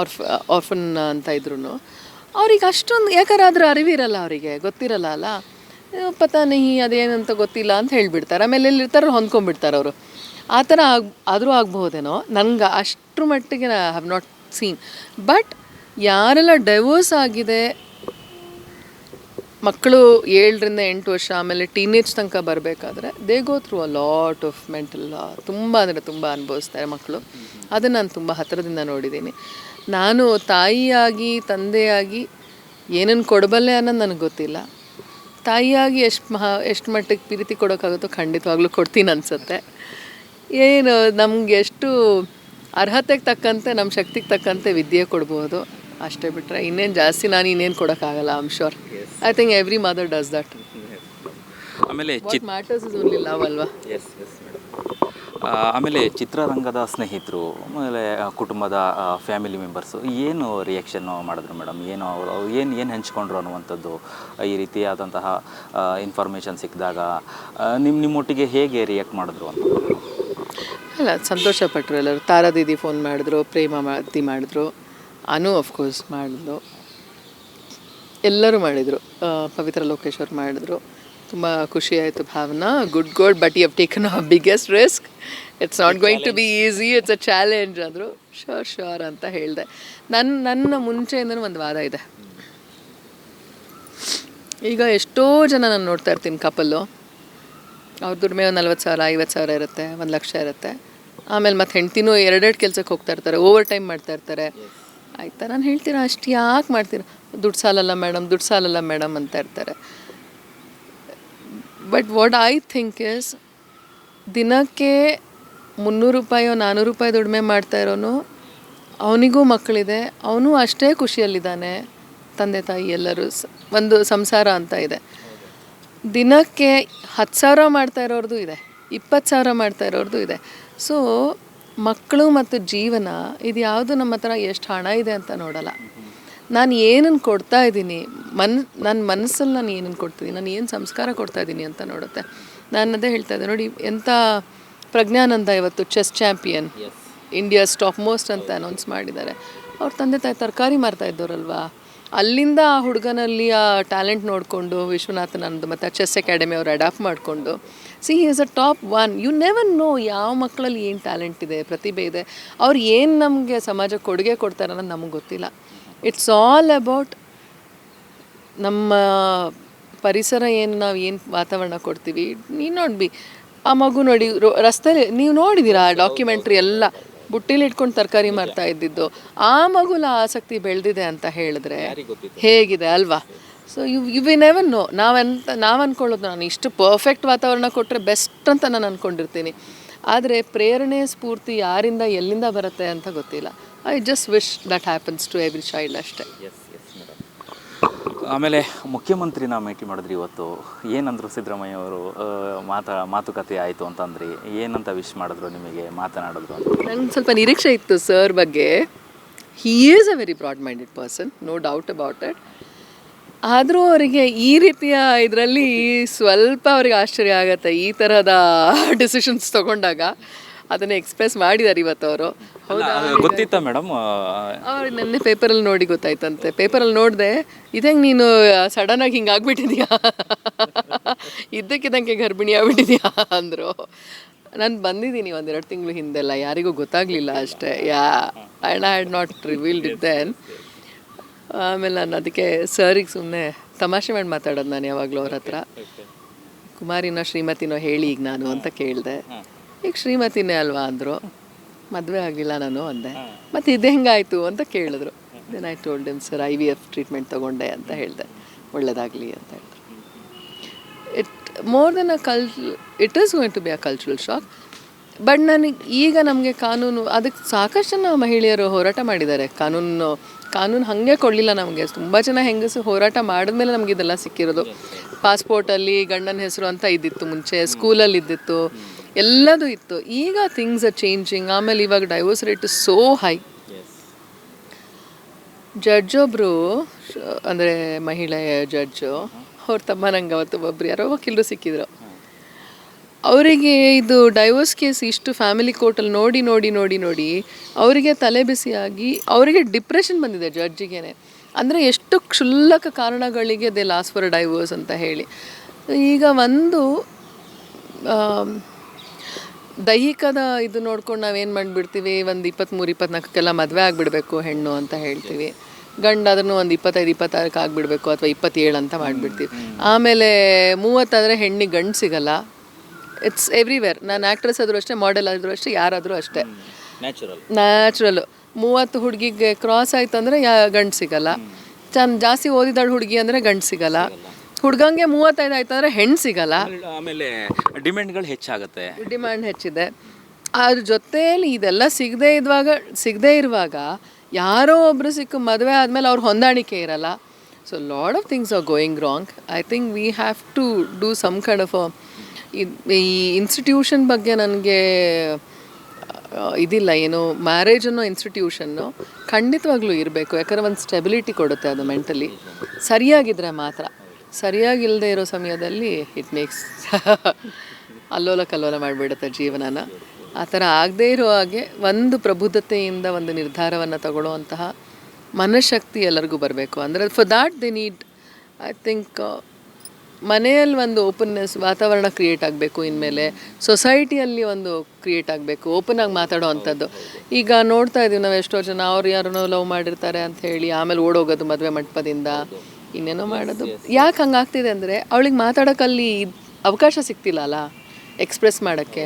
ಆರ್ಫ್ ಆರ್ಫನ್ ಅಂತ ಇದ್ರು ಅವ್ರಿಗೆ ಅಷ್ಟೊಂದು ಯಾಕಂದ್ರೆ ಅರಿವಿರಲ್ಲ ಅವರಿಗೆ, ಗೊತ್ತಿರಲ್ಲ ಅಲ್ಲ? ಪತ ಪತಾ ನಹಿ ಅದೇನಂತ ಗೊತ್ತಿಲ್ಲ ಅಂತ ಹೇಳಿಬಿಡ್ತಾರೆ. ಆಮೇಲೆ ಎಲ್ಲಿರ್ತಾರೋ ಹೊಂದ್ಕೊಂಡ್ಬಿಡ್ತಾರೆ ಅವರು. ಆ ಥರ ಆಗ, ಆದರೂ ಆಗ್ಬೋದೇನೋ ನನಗೆ ಅಷ್ಟ್ರ ಮಟ್ಟಿಗೆ I have not seen but ಯಾರೆಲ್ಲ ಡೈವೋರ್ಸ್ ಆಗಿದೆ, ಮಕ್ಕಳು ಏಳರಿಂದ ಎಂಟು ವರ್ಷ, ಆಮೇಲೆ ಟೀನೇಜ್ ತನಕ ಬರಬೇಕಾದ್ರೆ they go through a lot of mental ತುಂಬ ಅಂದರೆ ತುಂಬ ಅನುಭವಿಸ್ತಾರೆ ಮಕ್ಕಳು. ಅದನ್ನು ನಾನು ತುಂಬ ಹತ್ತಿರದಿಂದ ನೋಡಿದ್ದೀನಿ. ನಾನು ತಾಯಿಯಾಗಿ ತಂದೆಯಾಗಿ ಏನನ್ನು ಕೊಡಬಲ್ಲೆ ಅನ್ನೋದು ನನಗೆ ಗೊತ್ತಿಲ್ಲ. ತಾಯಿಯಾಗಿ ಎಷ್ಟು ಮಹಾ ಎಷ್ಟು ಮಟ್ಟಕ್ಕೆ ಪ್ರೀತಿ ಕೊಡೋಕ್ಕಾಗುತ್ತೋ ಖಂಡಿತವಾಗ್ಲೂ ಕೊಡ್ತೀನಿ ಅನಿಸುತ್ತೆ. ಏನು ನಮ್ಗೆ ಎಷ್ಟು ಅರ್ಹತೆಗೆ ತಕ್ಕಂತೆ ನಮ್ಮ ಶಕ್ತಿಗೆ ತಕ್ಕಂತೆ ವಿದ್ಯೆ ಕೊಡ್ಬೋದು. ಅಷ್ಟೇ ಬಿಟ್ಟರೆ ಇನ್ನೇನು ಜಾಸ್ತಿ ನಾನು ಇನ್ನೇನು ಕೊಡೋಕ್ಕಾಗಲ್ಲ am sure I think every mother does that ಆಮೇಲೆ ಮ್ಯಾಟರ್ಸ್ ಇಸ್ ಓನ್ಲಿ ಲವ್ ಅಲ್ವಾ? ಎಸ್ ಎಸ್ ಆಮೇಲೆ ಚಿತ್ರರಂಗದ ಸ್ನೇಹಿತರು, ಆಮೇಲೆ ಕುಟುಂಬದ ಫ್ಯಾಮಿಲಿ ಮೆಂಬರ್ಸು ಏನು ರಿಯಾಕ್ಷನ್ನು ಮಾಡಿದ್ರು ಮೇಡಮ್ ಏನು ಅವರು ಏನು ಏನು ಹಂಚ್ಕೊಂಡ್ರು ಅನ್ನುವಂಥದ್ದು? ಈ ರೀತಿಯಾದಂತಹ ಇನ್ಫಾರ್ಮೇಷನ್ ಸಿಕ್ಕಿದಾಗ ನಿಮ್ಮ ನಿಮ್ಮೊಟ್ಟಿಗೆ ಹೇಗೆ ರಿಯಾಕ್ಟ್ ಮಾಡಿದ್ರು ಅಂತ? ಅಲ್ಲ, ಸಂತೋಷ ಪಟ್ಟರು ಎಲ್ಲರೂ. ತಾರಾ ದೀದಿ ಫೋನ್ ಮಾಡಿದ್ರು, ಪ್ರೇಮ ಮಾತಿ ಮಾಡಿದ್ರು, ಅನು ಅಫ್ಕೋರ್ಸ್ ಮಾಡಿದ್ರು ಎಲ್ಲರೂ ಮಾಡಿದರು. ಪವಿತ್ರ ಲೋಕೇಶ್ವರ್ ಮಾಡಿದ್ರು. ತುಂಬ ಖುಷಿ ಆಯಿತು Bhavana. Good god but you have taken a biggest risk it's not going to be easy it's a challenge ಅಂದರು ಶೋರ್ ಶೋರ್ ಅಂತ ಹೇಳಿದೆ. ನನ್ನ ನನ್ನ ಮುಂಚೆಯಿಂದನೂ ಒಂದು ವಾದ ಇದೆ. ಈಗ ಎಷ್ಟೋ ಜನ ನಾನು ನೋಡ್ತಾ ಇರ್ತೀನಿ ಕಪಲ್ಲು. ಅವ್ರ ದುಡಿಮೆ ಒಂದು ನಲ್ವತ್ತು ಸಾವಿರ ಐವತ್ತು ಸಾವಿರ ಇರುತ್ತೆ ಒಂದು ಲಕ್ಷ ಇರುತ್ತೆ. ಆಮೇಲೆ ಮತ್ತೆ ಹೆಂಡ್ತಿನೂ ಎರಡೆರಡು ಕೆಲಸಕ್ಕೆ ಹೋಗ್ತಾ ಇರ್ತಾರೆ ಓವರ್ ಟೈಮ್ ಮಾಡ್ತಾ ಇರ್ತಾರೆ. ಆಯ್ತಾ? ನಾನು ಹೇಳ್ತೀರಾ ಅಷ್ಟು ಯಾಕೆ ಮಾಡ್ತೀರಾ? ದುಡ್ಡು ಸಾಲಲ್ಲ ಮೇಡಮ್ ದುಡ್ಡು ಸಾಲಲ್ಲ ಮೇಡಮ್ ಅಂತ ಇರ್ತಾರೆ. But what I think is ದಿನಕ್ಕೆ ಮುನ್ನೂರು ರೂಪಾಯೋ ನಾನ್ನೂರು ರೂಪಾಯಿ ದುಡಿಮೆ ಮಾಡ್ತಾ ಇರೋನು. ಅವನಿಗೂ ಮಕ್ಕಳಿದೆ. ಅವನು ಅಷ್ಟೇ ಖುಷಿಯಲ್ಲಿದ್ದಾನೆ. ತಂದೆ, ತಾಯಿ ಎಲ್ಲರೂ ಒಂದು ಸಂಸಾರ ಅಂತ ಇದೆ. ದಿನಕ್ಕೆ ಹತ್ತು ಸಾವಿರ ಮಾಡ್ತಾ ಇರೋರ್ದು ಇದೆ. ಇಪ್ಪತ್ತು ಸಾವಿರ ಮಾಡ್ತಾ ಇರೋರ್ದು ಇದೆ. ಸೊ, ಮಕ್ಕಳು ಮತ್ತು ಜೀವನ ಇದು ಯಾವುದು ನಮ್ಮ ಹತ್ರ ಎಷ್ಟು ಹಣ ಇದೆ ಅಂತ ನೋಡಲ್ಲ. ನಾನು ಏನನ್ನು ಕೊಡ್ತಾ ಇದ್ದೀನಿ? ಮನ್ ನನ್ನ ಮನಸ್ಸಲ್ಲಿ ನಾನು ಏನನ್ನು ಕೊಡ್ತೀನಿ ನಾನು ಏನು ಸಂಸ್ಕಾರ ಕೊಡ್ತಾ ಇದ್ದೀನಿ ಅಂತ ನೋಡುತ್ತೆ. ನಾನು ಅದೇ ಹೇಳ್ತಾ ಇದ್ದೆ. ನೋಡಿ ಎಂಥ ಪ್ರಜ್ಞಾನಂದ ಇವತ್ತು chess champion India stop most ಅಂತ ಅನೌನ್ಸ್ ಮಾಡಿದ್ದಾರೆ. ಅವ್ರ ತಂದೆ ತಾಯಿ ತರಕಾರಿ ಮಾರ್ತಾ ಇದ್ದವರಲ್ವಾ? ಅಲ್ಲಿಂದ ಆ ಹುಡುಗನಲ್ಲಿ ಆ ಟ್ಯಾಲೆಂಟ್ ನೋಡಿಕೊಂಡು ವಿಶ್ವನಾಥನ್ ಅಂದು ಮತ್ತು ಚೆಸ್ ಅಕಾಡೆಮಿ ಅವರು ಅಡಾಪ್ಟ್ ಮಾಡಿಕೊಂಡು see is a top one you never know ಯಾವ ಮಕ್ಕಳಲ್ಲಿ ಏನು ಟ್ಯಾಲೆಂಟ್ ಇದೆ ಪ್ರತಿಭೆ ಇದೆ. ಅವ್ರು ಏನು ನಮಗೆ ಸಮಾಜಕ್ಕೆ ಕೊಡುಗೆ ಕೊಡ್ತಾರೆ ಅನ್ನೋದು ನಮಗೆ ಗೊತ್ತಿಲ್ಲ. ಇಟ್ಸ್ ಆಲ್ ಅಬೌಟ್ ನಮ್ಮ ಪರಿಸರ ಏನು ನಾವು ಏನು ವಾತಾವರಣ ಕೊಡ್ತೀವಿ? ನೀನು ನೋಡ್ಬಿ. ಆ ಮಗು ನೋಡಿ ರಸ್ತೆಲಿ ನೀವು ನೋಡಿದ್ದೀರಾ ಆ ಡಾಕ್ಯುಮೆಂಟ್ರಿ ಎಲ್ಲ? ಬುಟ್ಟಿಲಿ ಇಟ್ಕೊಂಡು ತರಕಾರಿ ಮಾರ್ತಾ ಇದ್ದಿದ್ದು. ಆ ಮಗುಲ ಆಸಕ್ತಿ ಬೆಳೆದಿದೆ ಅಂತ ಹೇಳಿದ್ರೆ ಹೇಗಿದೆ ಅಲ್ವಾ? So you you we never know ನಾವೆಂತ ನಾವು ಅಂದ್ಕೊಳ್ಳೋದು ನಾನು ಇಷ್ಟು ಪರ್ಫೆಕ್ಟ್ ವಾತಾವರಣ ಕೊಟ್ಟರೆ ಬೆಸ್ಟ್ ಅಂತ ನಾನು ಅಂದ್ಕೊಂಡಿರ್ತೀನಿ ಆದರೆ ಪ್ರೇರಣೆ ಸ್ಫೂರ್ತಿ ಯಾರಿಂದ ಎಲ್ಲಿಂದ ಬರುತ್ತೆ ಅಂತ ಗೊತ್ತಿಲ್ಲ. I just wish that happens to every child ಅಷ್ಟೇ. ಆಮೇಲೆ ಮುಖ್ಯಮಂತ್ರಿನ ಭೇಟಿ ಮಾಡಿದ್ರಿ ಇವತ್ತು. ಏನಂದ್ರು ಸಿದ್ದರಾಮಯ್ಯ ಅವರು ಮಾತಾ, ಮಾತುಕತೆ ಆಯಿತು ಅಂತಂದ್ರಿ. ಏನಂತ ವಿಶ್ ಮಾಡಿದ್ರು ನಿಮಗೆ ಮಾತನಾಡಿದ್ರು ನಂಗೆ ಸ್ವಲ್ಪ ನಿರೀಕ್ಷೆ ಇತ್ತು ಸರ್ ಬಗ್ಗೆ. He is a very broad minded person no doubt about it ಆದರೂ ಅವರಿಗೆ ಈ ರೀತಿಯ ಇದರಲ್ಲಿ ಸ್ವಲ್ಪ ಅವ್ರಿಗೆ ಆಶ್ಚರ್ಯ ಆಗುತ್ತೆ, ಈ ಥರದ ಡಿಸಿಷನ್ಸ್ (laughs) ತಗೊಂಡಾಗ. ಅದನ್ನು ಎಕ್ಸ್ಪ್ರೆಸ್ ಮಾಡಿದ್ದಾರೆ ಇವತ್ತು ಅವರು. ಗೊತ್ತಿತ್ತಾ ಮೇಡಮ್? ಅವ್ರು ನೆನ್ನೆ ಪೇಪರಲ್ಲಿ ನೋಡಿ ಗೊತ್ತಾಯ್ತಂತೆ. ಪೇಪರಲ್ಲಿ ನೋಡಿದೆ ಇದಂಗೆ ನೀನು ಸಡನ್ನಾಗಿ ಹಿಂಗೆ ಆಗ್ಬಿಟ್ಟಿದ್ಯಾ? ಇದ್ದಕ್ಕಿದ್ದಂಗೆ ಗರ್ಭಿಣಿ ಆಗ್ಬಿಟ್ಟಿದ್ಯಾ ಅಂದರು. ನಾನು ಬಂದಿದ್ದೀನಿ ಒಂದೆರಡು ತಿಂಗಳು ಹಿಂದೆಲ್ಲ ಯಾರಿಗೂ ಗೊತ್ತಾಗಲಿಲ್ಲ ಅಷ್ಟೇ. Yeah and I had not revealed it then ಆಮೇಲೆ ನಾನು ಅದಕ್ಕೆ ಸರಿಗೆ ಸುಮ್ಮನೆ ತಮಾಷೆ ಮಾಡಿ ಮಾತಾಡೋದು ನಾನು ಯಾವಾಗಲೂ ಅವ್ರ ಹತ್ರ. ಕುಮಾರಿನೋ ಶ್ರೀಮತಿನೋ ಹೇಳಿ ಈಗ ನಾನು ಅಂತ ಕೇಳಿದೆ. ಈಗ ಶ್ರೀಮತಿನೇ ಅಲ್ವಾ ಅಂದರು. ಮದುವೆ ಆಗಲಿಲ್ಲ ನಾನು ಅಂದೆ. ಮತ್ತು ಇದು ಹೆಂಗಾಯಿತು ಅಂತ ಕೇಳಿದ್ರು. Then I told M sir I V F treatment ತೊಗೊಂಡೆ ಅಂತ ಹೇಳಿದೆ. ಒಳ್ಳೇದಾಗಲಿ ಅಂತ ಹೇಳಿದ್ರು. It more than a cul it is going to be a cultural shock but ನನಗೆ ಈಗ ನಮಗೆ ಕಾನೂನು ಅದಕ್ಕೆ ಸಾಕಷ್ಟು ಜನ ಮಹಿಳೆಯರು ಹೋರಾಟ ಮಾಡಿದ್ದಾರೆ. ಕಾನೂನು ಕಾನೂನು ಹಾಗೆ ಕೊಡಲಿಲ್ಲ ನಮಗೆ. ತುಂಬ ಜನ ಹೆಂಗಸು ಹೋರಾಟ ಮಾಡಿದ್ಮೇಲೆ ನಮಗೆ ಇದೆಲ್ಲ ಸಿಕ್ಕಿರೋದು. ಪಾಸ್ಪೋರ್ಟಲ್ಲಿ ಗಂಡನ ಹೆಸರು ಅಂತ ಇದ್ದಿತ್ತು ಮುಂಚೆ ಸ್ಕೂಲಲ್ಲಿ ಇದ್ದಿತ್ತು. ಎಲ್ಲದೂ ಇತ್ತು. ಈಗ ಥಿಂಗ್ಸ್ ಆರ್ ಚೇಂಜಿಂಗ್ ಆಮೇಲೆ ಇವಾಗ divorce rate so high judge ಒಬ್ಬರು ಅಂದರೆ ಮಹಿಳೆ ಜಡ್ಜು ಅವ್ರ ತಮ್ಮ ನಂಗೆ ಅವತ್ತು ಒಬ್ಬರು ಯಾರೋ ವಕೀಲರು ಸಿಕ್ಕಿದ್ರು. ಅವರಿಗೆ ಇದು ಡೈವೋರ್ಸ್ ಕೇಸ್ ಇಷ್ಟು ಫ್ಯಾಮಿಲಿ ಕೋರ್ಟಲ್ಲಿ ನೋಡಿ ನೋಡಿ ನೋಡಿ ನೋಡಿ ಅವರಿಗೆ ತಲೆ ಬಿಸಿಯಾಗಿ ಅವರಿಗೆ ಡಿಪ್ರೆಷನ್ ಬಂದಿದೆ ಜಡ್ಜಿಗೇನೆ ಅಂದರೆ ಎಷ್ಟು ಕ್ಷುಲ್ಲಕ ಕಾರಣಗಳಿಗೆ ದೇ ಲಾಸ್ ಫಾರ್ ಡೈವೋರ್ಸ್ ಅಂತ ಹೇಳಿ. ಈಗ ಒಂದು ದೈಹಿಕದ ಇದು ನೋಡ್ಕೊಂಡು ನಾವೇನು ಮಾಡಿಬಿಡ್ತೀವಿ? ಒಂದು ಇಪ್ಪತ್ತ್ಮೂರು ಇಪ್ಪತ್ನಾಲ್ಕಕ್ಕೆಲ್ಲ ಮದುವೆ ಆಗಿಬಿಡಬೇಕು ಹೆಣ್ಣು ಅಂತ ಹೇಳ್ತೀವಿ. ಗಂಡ ಅದನ್ನು ಒಂದು ಇಪ್ಪತ್ತೈದು ಇಪ್ಪತ್ತಾರಕ್ಕೆ ಆಗಿಬಿಡಬೇಕು ಅಥವಾ ಇಪ್ಪತ್ತೇಳು ಅಂತ ಮಾಡಿಬಿಡ್ತೀವಿ. ಆಮೇಲೆ ಮೂವತ್ತಾದರೆ ಹೆಣ್ಣಿಗೆ ಗಂಡು ಸಿಗಲ್ಲ. ಇಟ್ಸ್ ಎವ್ರಿವೇರ್ ನಾನು ಆ್ಯಕ್ಟ್ರೆಸ್ ಆದರೂ ಅಷ್ಟೇ ಮಾಡೆಲ್ ಆದರೂ ಅಷ್ಟೇ ಯಾರಾದರೂ ಅಷ್ಟೇ. ನ್ಯಾಚುರಲ್ ನ್ಯಾಚುರಲ್ ಮೂವತ್ತು ಹುಡುಗಿಗೆ ಕ್ರಾಸ್ ಆಯ್ತು ಅಂದರೆ ಯಾ ಗಂಡು ಸಿಗಲ್ಲ. ಚಂದ ಜಾಸ್ತಿ ಓದಿದಾಳು ಹುಡುಗಿ ಅಂದರೆ ಗಂಡು ಸಿಗಲ್ಲ. ಹುಡ್ಗಂಗೆ ಮೂವತ್ತೈದು ಆಯ್ತು ಅಂದರೆ ಹೆಣ್ಣು ಸಿಗಲ್ಲ. ಆಮೇಲೆ ಡಿಮ್ಯಾಂಡ್ಗಳು ಹೆಚ್ಚಾಗುತ್ತೆ. ಡಿಮ್ಯಾಂಡ್ ಹೆಚ್ಚಿದೆ. ಅದ್ರ ಜೊತೆಯಲ್ಲಿ ಇದೆಲ್ಲ ಸಿಗದೇ ಇದ್ವಾಗ ಸಿಗದೆ ಇರುವಾಗ ಯಾರೋ ಒಬ್ಬರು ಸಿಕ್ಕು ಮದುವೆ ಆದಮೇಲೆ ಅವ್ರ ಹೊಂದಾಣಿಕೆ ಇರಲ್ಲ. So lot of things are going wrong I think we have to do some kind of ಈ ಇನ್ಸ್ಟಿಟ್ಯೂಷನ್ ಬಗ್ಗೆ ನನಗೆ ಇದಿಲ್ಲ ಏನು ಮ್ಯಾರೇಜ್ ಅನ್ನೋ ಇನ್ಸ್ಟಿಟ್ಯೂಷನ್ನು ಖಂಡಿತವಾಗ್ಲೂ ಇರಬೇಕು. ಯಾಕಂದ್ರೆ ಒಂದು ಸ್ಟೆಬಿಲಿಟಿ ಕೊಡುತ್ತೆ ಅದು ಮೆಂಟಲಿ ಸರಿಯಾಗಿದ್ದರೆ ಮಾತ್ರ. ಸರಿಯಾಗಿಲ್ಲದೆ ಇರೋ ಸಮಯದಲ್ಲಿ ಇಟ್ (laughs) ಮೇಕ್ಸ್ ಅಲ್ಲೋಲ ಕಲ್ಲೋಲ ಮಾಡಿಬಿಡುತ್ತೆ ಜೀವನನ. ಆ ಥರ ಆಗದೇ ಇರೋ ಹಾಗೆ ಒಂದು ಪ್ರಬುದ್ಧತೆಯಿಂದ ಒಂದು ನಿರ್ಧಾರವನ್ನು ತಗೊಳ್ಳುವಂತಹ ಮನಃಶಕ್ತಿ ಎಲ್ಲರಿಗೂ ಬರಬೇಕು. ಅಂದರೆ for that they need I think ಮನೆಯಲ್ಲಿ ಒಂದು ಓಪನ್ನೆಸ್ ವಾತಾವರಣ ಕ್ರಿಯೇಟ್ ಆಗಬೇಕು ಇನ್ಮೇಲೆ. ಸೊಸೈಟಿಯಲ್ಲಿ ಒಂದು ಕ್ರಿಯೇಟ್ ಆಗಬೇಕು ಓಪನ್ ಆಗಿ ಮಾತಾಡೋ ಅಂಥದ್ದು. ಈಗ ನೋಡ್ತಾ ಇದ್ದೀವಿ ನಾವು ಎಷ್ಟೋ ಜನ, ಅವ್ರು ಯಾರನ್ನೋ ಲವ್ ಮಾಡಿರ್ತಾರೆ ಅಂತ ಹೇಳಿ ಆಮೇಲೆ ಓಡೋಗೋದು ಮದುವೆ ಮಂಟಪದಿಂದ. ಇನ್ನೇನೋ ಮಾಡೋದು. ಯಾಕೆ ಹಂಗಾಗ್ತಿದೆ ಅಂದರೆ ಅವಳಿಗೆ ಮಾತಾಡೋಕ್ಕಲ್ಲಿ ಇದ್- ಅವಕಾಶ ಸಿಗ್ತಿಲ್ಲಲ್ಲ ಎಕ್ಸ್ಪ್ರೆಸ್ ಮಾಡೋಕ್ಕೆ.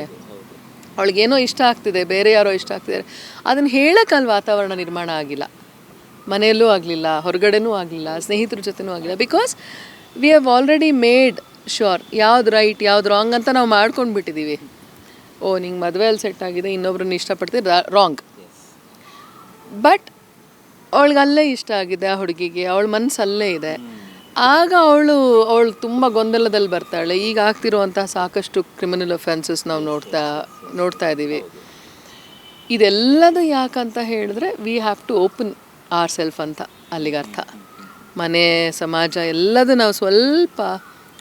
ಅವಳಿಗೇನೋ ಇಷ್ಟ ಆಗ್ತಿದೆ ಬೇರೆ ಯಾರೋ ಇಷ್ಟ ಆಗ್ತಿದ್ದಾರೆ. ಅದನ್ನು ಹೇಳೋಕ್ಕಲ್ಲಿ ವಾತಾವರಣ ನಿರ್ಮಾಣ ಆಗಿಲ್ಲ. ಮನೆಯಲ್ಲೂ ಆಗಲಿಲ್ಲ ಹೊರಗಡೆನೂ ಆಗಲಿಲ್ಲ ಸ್ನೇಹಿತರ ಜೊತೆನೂ ಆಗಿಲ್ಲ. Because we have already made sure ಯಾವ್ದು ರೈಟ್ ಯಾವ್ದು ರಾಂಗ್ ಅಂತ ನಾವು ಮಾಡ್ಕೊಂಡು ಬಿಟ್ಟಿದ್ದೀವಿ ಓ ನಿಂಗೆ ಮದುವೆಯಲ್ಲಿ ಸೆಟ್ ಆಗಿದೆ ಇನ್ನೊಬ್ರನ್ನ ಇಷ್ಟಪಡ್ತೀವಿ ರಾಂಗ್ ಬಟ್ ಅವಳಿಗೆ ಅಲ್ಲೇ ಇಷ್ಟ ಆಗಿದೆ ಆ ಹುಡುಗಿಗೆ, ಅವಳ ಮನಸ್ಸು ಅಲ್ಲೇ ಇದೆ. ಆಗ ಅವಳು ಅವಳು ತುಂಬ ಗೊಂದಲದಲ್ಲಿ ಬರ್ತಾಳೆ. ಈಗ ಆಗ್ತಿರುವಂತಹ ಸಾಕಷ್ಟು ಕ್ರಿಮಿನಲ್ ಅಫೆನ್ಸಸ್ ನಾವು ನೋಡ್ತಾ ನೋಡ್ತಾ ಇದ್ದೀವಿ. ಇದೆಲ್ಲದು ಯಾಕಂತ ಹೇಳಿದ್ರೆ we have to open our self ಅಂತ ಅಲ್ಲಿಗೆ ಅರ್ಥ. ಮನೆ, ಸಮಾಜ ಎಲ್ಲದು ನಾವು ಸ್ವಲ್ಪ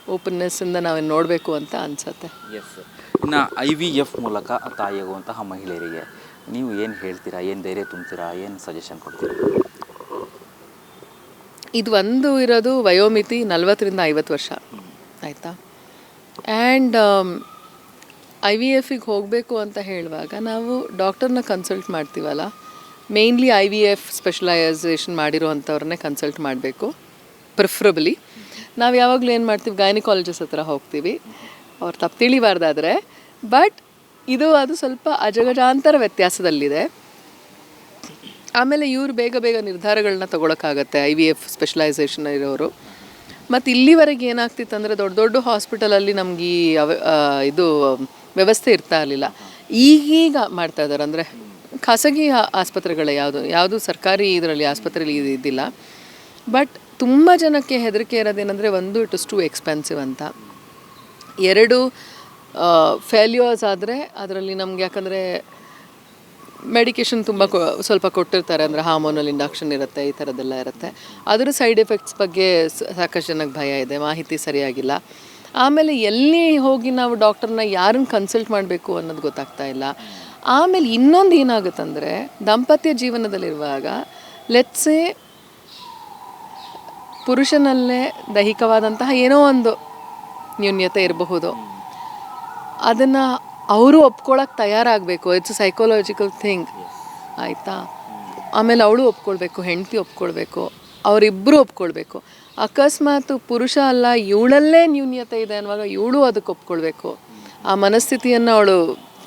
ಓಪನ್ನೆಸ್ಸಿಂದ ನಾವು ನೋಡಬೇಕು ಅಂತ ಅನ್ಸತ್ತೆ. ಎಸ್ ಇನ್ನು ಐ ವಿ ಎಫ್ ಮೂಲಕ ತಾಯಿಯಾಗುವಂತಹ ಮಹಿಳೆಯರಿಗೆ ನೀವು ಏನು ಹೇಳ್ತೀರಾ? ಏನು ಧೈರ್ಯ ತುಂಬ್ತೀರಾ? ಏನು ಸಜೆಷನ್ ಕೊಡ್ತೀರಾ? ಇದು ಒಂದು ಇರೋದು ವಯೋಮಿತಿ ನಲ್ವತ್ತರಿಂದ ಐವತ್ತು ವರ್ಷ. ಆಯಿತಾ? ಆ್ಯಂಡ್ ಐ ವಿ ಎಫಿಗೆ ಹೋಗಬೇಕು ಅಂತ ಹೇಳುವಾಗ ನಾವು ಡಾಕ್ಟರ್ನ ಕನ್ಸಲ್ಟ್ ಮಾಡ್ತೀವಲ್ಲ? Mainly I V F specialisation ಮಾಡಿರೋ ಅಂಥವ್ರನ್ನೇ ಕನ್ಸಲ್ಟ್ ಮಾಡಬೇಕು ಪ್ರಿಫರಬಲಿ ನಾವು ಯಾವಾಗಲೂ ಏನು ಮಾಡ್ತೀವಿ? ಗೈನಿಕಾಲಜಿಸ್ಟ್ ಹತ್ರ ಹೋಗ್ತೀವಿ. ಅವ್ರು ತಪ್ಪು ತಿಳಿಬಾರ್ದಾದ್ರೆ. ಬಟ್ ಇದು ಅದು ಸ್ವಲ್ಪ ಅಜಗಜಾಂತರ ವ್ಯತ್ಯಾಸದಲ್ಲಿದೆ. ಆಮೇಲೆ ಇವರು ಬೇಗ ಬೇಗ ನಿರ್ಧಾರಗಳನ್ನ ತಗೊಳಕ್ಕಾಗತ್ತೆ ಐ ವಿ ಎಫ್ ಸ್ಪೆಷಲೈಸೇಷನ್ ಇರೋರು. ಮತ್ತು ಇಲ್ಲಿವರೆಗೆ ಏನಾಗ್ತಿತ್ತು ಅಂದರೆ ದೊಡ್ಡ ದೊಡ್ಡ ಹಾಸ್ಪಿಟಲಲ್ಲಿ ನಮ್ಗೆ ಈ ಇದು ವ್ಯವಸ್ಥೆ ಇರ್ತಾ ಇರಲಿಲ್ಲ. ಈಗೀಗ ಮಾಡ್ತಾ ಇದ್ದಾರೆ ಅಂದರೆ ಖಾಸಗಿ ಆಸ್ಪತ್ರೆಗಳ ಯಾವುದು ಯಾವುದು ಸರ್ಕಾರಿ ಇದರಲ್ಲಿ ಆಸ್ಪತ್ರೆಯಲ್ಲಿ ಇದು ಇದ್ದಿಲ್ಲ. ಬಟ್ ತುಂಬ ಜನಕ್ಕೆ ಹೆದರಿಕೆ ಇರೋದೇನೆಂದರೆ ಒಂದು ಇಟ್ ಇಸ್ ಟು ಎಕ್ಸ್ಪೆನ್ಸಿವ್ ಅಂತ. ಎರಡು ಫೇಲ್ಯೂರ್ಸ್ ಆದರೆ ಅದರಲ್ಲಿ ನಮ್ಗೆ ಯಾಕಂದರೆ ಮೆಡಿಕೇಶನ್ ತುಂಬ ಸ್ವಲ್ಪ ಕೊಟ್ಟಿರ್ತಾರೆ, ಅಂದರೆ ಹಾರ್ಮೋನಲ್ ಇಂಡಕ್ಷನ್ ಇರುತ್ತೆ, ಈ ಥರದ್ದೆಲ್ಲ ಇರುತ್ತೆ. ಅದರ ಸೈಡ್ ಎಫೆಕ್ಟ್ಸ್ ಬಗ್ಗೆ ಸಾಕಷ್ಟು ಜನಕ್ಕೆ ಭಯ ಇದೆ, ಮಾಹಿತಿ ಸರಿಯಾಗಿಲ್ಲ. ಆಮೇಲೆ ಎಲ್ಲಿ ಹೋಗಿ ನಾವು ಡಾಕ್ಟರ್ನ ಯಾರನ್ನ ಕನ್ಸಲ್ಟ್ ಮಾಡಬೇಕು ಅನ್ನೋದು ಗೊತ್ತಾಗ್ತಾ ಇಲ್ಲ. ಆಮೇಲೆ ಇನ್ನೊಂದು ಏನಾಗುತ್ತಂದರೆ, ದಾಂಪತ್ಯ ಜೀವನದಲ್ಲಿರುವಾಗ ಲೆಟ್ಸೇ ಪುರುಷನಲ್ಲೇ ದೈಹಿಕವಾದಂತಹ ಏನೋ ಒಂದು ನ್ಯೂನ್ಯತೆ ಇರಬಹುದು. ಅದನ್ನು ಅವರು ಒಪ್ಕೊಳಕ್ಕೆ ತಯಾರಾಗಬೇಕು. ಇಟ್ಸ್ ಸೈಕೋಲಾಜಿಕಲ್ ಥಿಂಗ್ ಆಯಿತಾ? ಆಮೇಲೆ ಅವಳು ಒಪ್ಕೊಳ್ಬೇಕು, ಹೆಂಡತಿ ಒಪ್ಕೊಳ್ಬೇಕು ಅವರಿಬ್ಬರು ಒಪ್ಕೊಳ್ಬೇಕು. ಅಕಸ್ಮಾತ್ ಪುರುಷ ಅಲ್ಲ, ಇವಳಲ್ಲೇ ನ್ಯೂನ್ಯತೆ ಇದೆ ಅನ್ನುವಾಗ ಇವಳು ಅದಕ್ಕೆ ಒಪ್ಕೊಳ್ಬೇಕು. ಆ ಮನಸ್ಥಿತಿಯನ್ನು ಅವಳು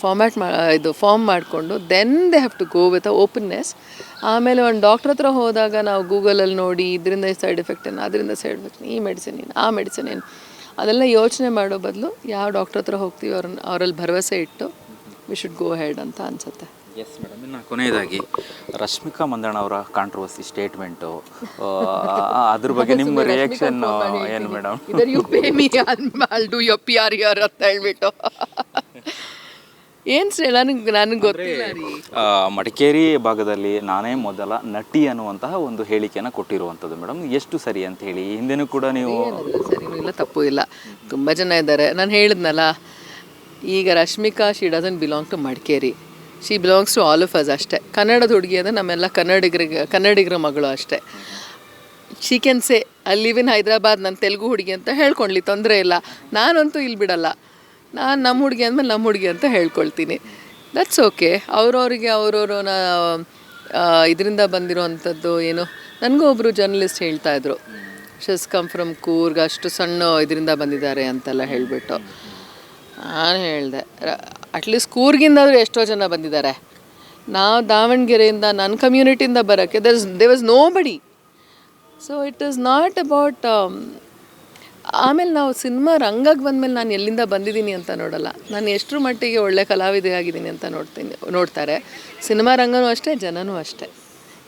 ಫಾರ್ಮ್ಯಾಟ್ ಮಾ ಇದು ಫಾರ್ಮ್ ಮಾಡಿಕೊಂಡು then they have to go with a openness ಆಮೇಲೆ ಒಂದು ಡಾಕ್ಟ್ರ್ ಹತ್ರ ಹೋದಾಗ ನಾವು ಗೂಗಲಲ್ಲಿ ನೋಡಿ, ಇದರಿಂದ ಸೈಡ್ ಎಫೆಕ್ಟ್ ಏನು, ಅದರಿಂದ ಸೈಡ್ ಎಫೆಕ್ಟ್ ಈ ಮೆಡಿಸಿನ್ ಏನು, ಆ ಮೆಡಿಸಿನ್ ಏನು. ಅದೆಲ್ಲ ಯೋಚನೆ ಮಾಡೋ ಬದಲು ಯಾವ ಡಾಕ್ಟರ್ ಹತ್ರ ಹೋಗ್ತೀವಿ ಅವ್ರನ್ನ ಅವರಲ್ಲಿ ಭರವಸೆ ಇಟ್ಟು ವಿ ಶುಡ್ ಗೋ ಹೆಡ್ ಅಂತ ಅನ್ಸುತ್ತೆ. ಎಸ್ ಮೇಡಮ್ ಇನ್ನು ಕೊನೆಯದಾಗಿ ರಶ್ಮಿಕಾ ಮಂದಣ್ಣ ಅವರ ಕಾಂಟ್ರವರ್ಸಿ ಸ್ಟೇಟ್ಮೆಂಟು ಅದ್ರ ಬಗ್ಗೆ ನಿಮ್ಮ ರಿಯಾಕ್ಷನ್ ಏನು madam either you pay me I'll do U P R ಅಂತ ಹೇಳ್ಬಿಟ್ಟು. (laughs) ಏನು ಸರ್ ನನಗೆ ನನಗೆ ಗೊತ್ತಿಲ್ಲ ರೀ. ಮಡಿಕೇರಿ ಭಾಗದಲ್ಲಿ ನಾನೇ ಮೊದಲ ನಟಿ ಅನ್ನುವಂತಹ ಒಂದು ಹೇಳಿಕೆಯನ್ನು ಕೊಟ್ಟಿರುವಂಥದ್ದು ಮೇಡಮ್. ಎಷ್ಟು ಸರಿ ಅಂತ ಹೇಳಿ ಹಿಂದೆನೂ ಕೂಡ ನೀವು ಏನಿಲ್ಲ ಸರಿನೂ ಇಲ್ಲ ತಪ್ಪು ಇಲ್ಲ. ತುಂಬ ಜನ ಇದ್ದಾರೆ. ನಾನು ಹೇಳಿದ್ನಲ್ಲ ಈಗ Rashmika she doesn't belong to Madikeri. She belongs to all of us ಅಷ್ಟೇ. ಕನ್ನಡದ ಹುಡುಗಿ ಅಂದರೆ ನಮ್ಮೆಲ್ಲ ಕನ್ನಡಿಗರಿಗೆ ಕನ್ನಡಿಗರ ಮಗಳು ಅಷ್ಟೇ. She can say I live in Hyderabad ನನ್ನ ತೆಲುಗು ಹುಡುಗಿ ಅಂತ ಹೇಳ್ಕೊಳ್ಳಿ ತೊಂದರೆ ಇಲ್ಲ. ನಾನಂತೂ ಇಲ್ಲಿ ಬಿಡಲ್ಲ. ನಾನು ನಮ್ಮ ಹುಡುಗಿ ಅಂದಮೇಲೆ ನಮ್ಮ ಹುಡುಗಿ ಅಂತ ಹೇಳ್ಕೊಳ್ತೀನಿ. ದಟ್ಸ್ ಓಕೆ ಅವ್ರವ್ರಿಗೆ ಅವ್ರವ್ರ ಇದರಿಂದ ಬಂದಿರೋವಂಥದ್ದು ಏನು? ನನಗೂ ಒಬ್ಬರು ಜರ್ನಲಿಸ್ಟ್ ಹೇಳ್ತಾ ಇದ್ರು. ಶಸ್ ಕಮ್ ಫ್ರಮ್ ಕೂರ್ಗ್ ಅಷ್ಟು ಸಣ್ಣ ಇದರಿಂದ ಬಂದಿದ್ದಾರೆ ಅಂತೆಲ್ಲ ಹೇಳಿಬಿಟ್ಟು. ನಾನು ಹೇಳಿದೆ ಅಟ್ಲೀಸ್ಟ್ ಕೂರ್ಗಿಂದಾದರೂ ಎಷ್ಟೋ ಜನ ಬಂದಿದ್ದಾರೆ. ನಾವು ದಾವಣಗೆರೆಯಿಂದ ನನ್ನ ಕಮ್ಯುನಿಟಿಯಿಂದ ಬರೋಕ್ಕೆ there they was nobody so it is not about ಆಮೇಲೆ ನಾವು ಸಿನಿಮಾ ರಂಗಕ್ಕೆ ಬಂದಮೇಲೆ ನಾನು ಎಲ್ಲಿಂದ ಬಂದಿದ್ದೀನಿ ಅಂತ ನೋಡಲ್ಲ. ನಾನು ಎಷ್ಟರ ಮಟ್ಟಿಗೆ ಒಳ್ಳೆ ಕಲಾವಿದೆಯಾಗಿದ್ದೀನಿ ಅಂತ ನೋಡ್ತೀನಿ, ನೋಡ್ತಾರೆ. ಸಿನಿಮಾ ರಂಗನೂ ಅಷ್ಟೇ, ಜನನೂ ಅಷ್ಟೇ.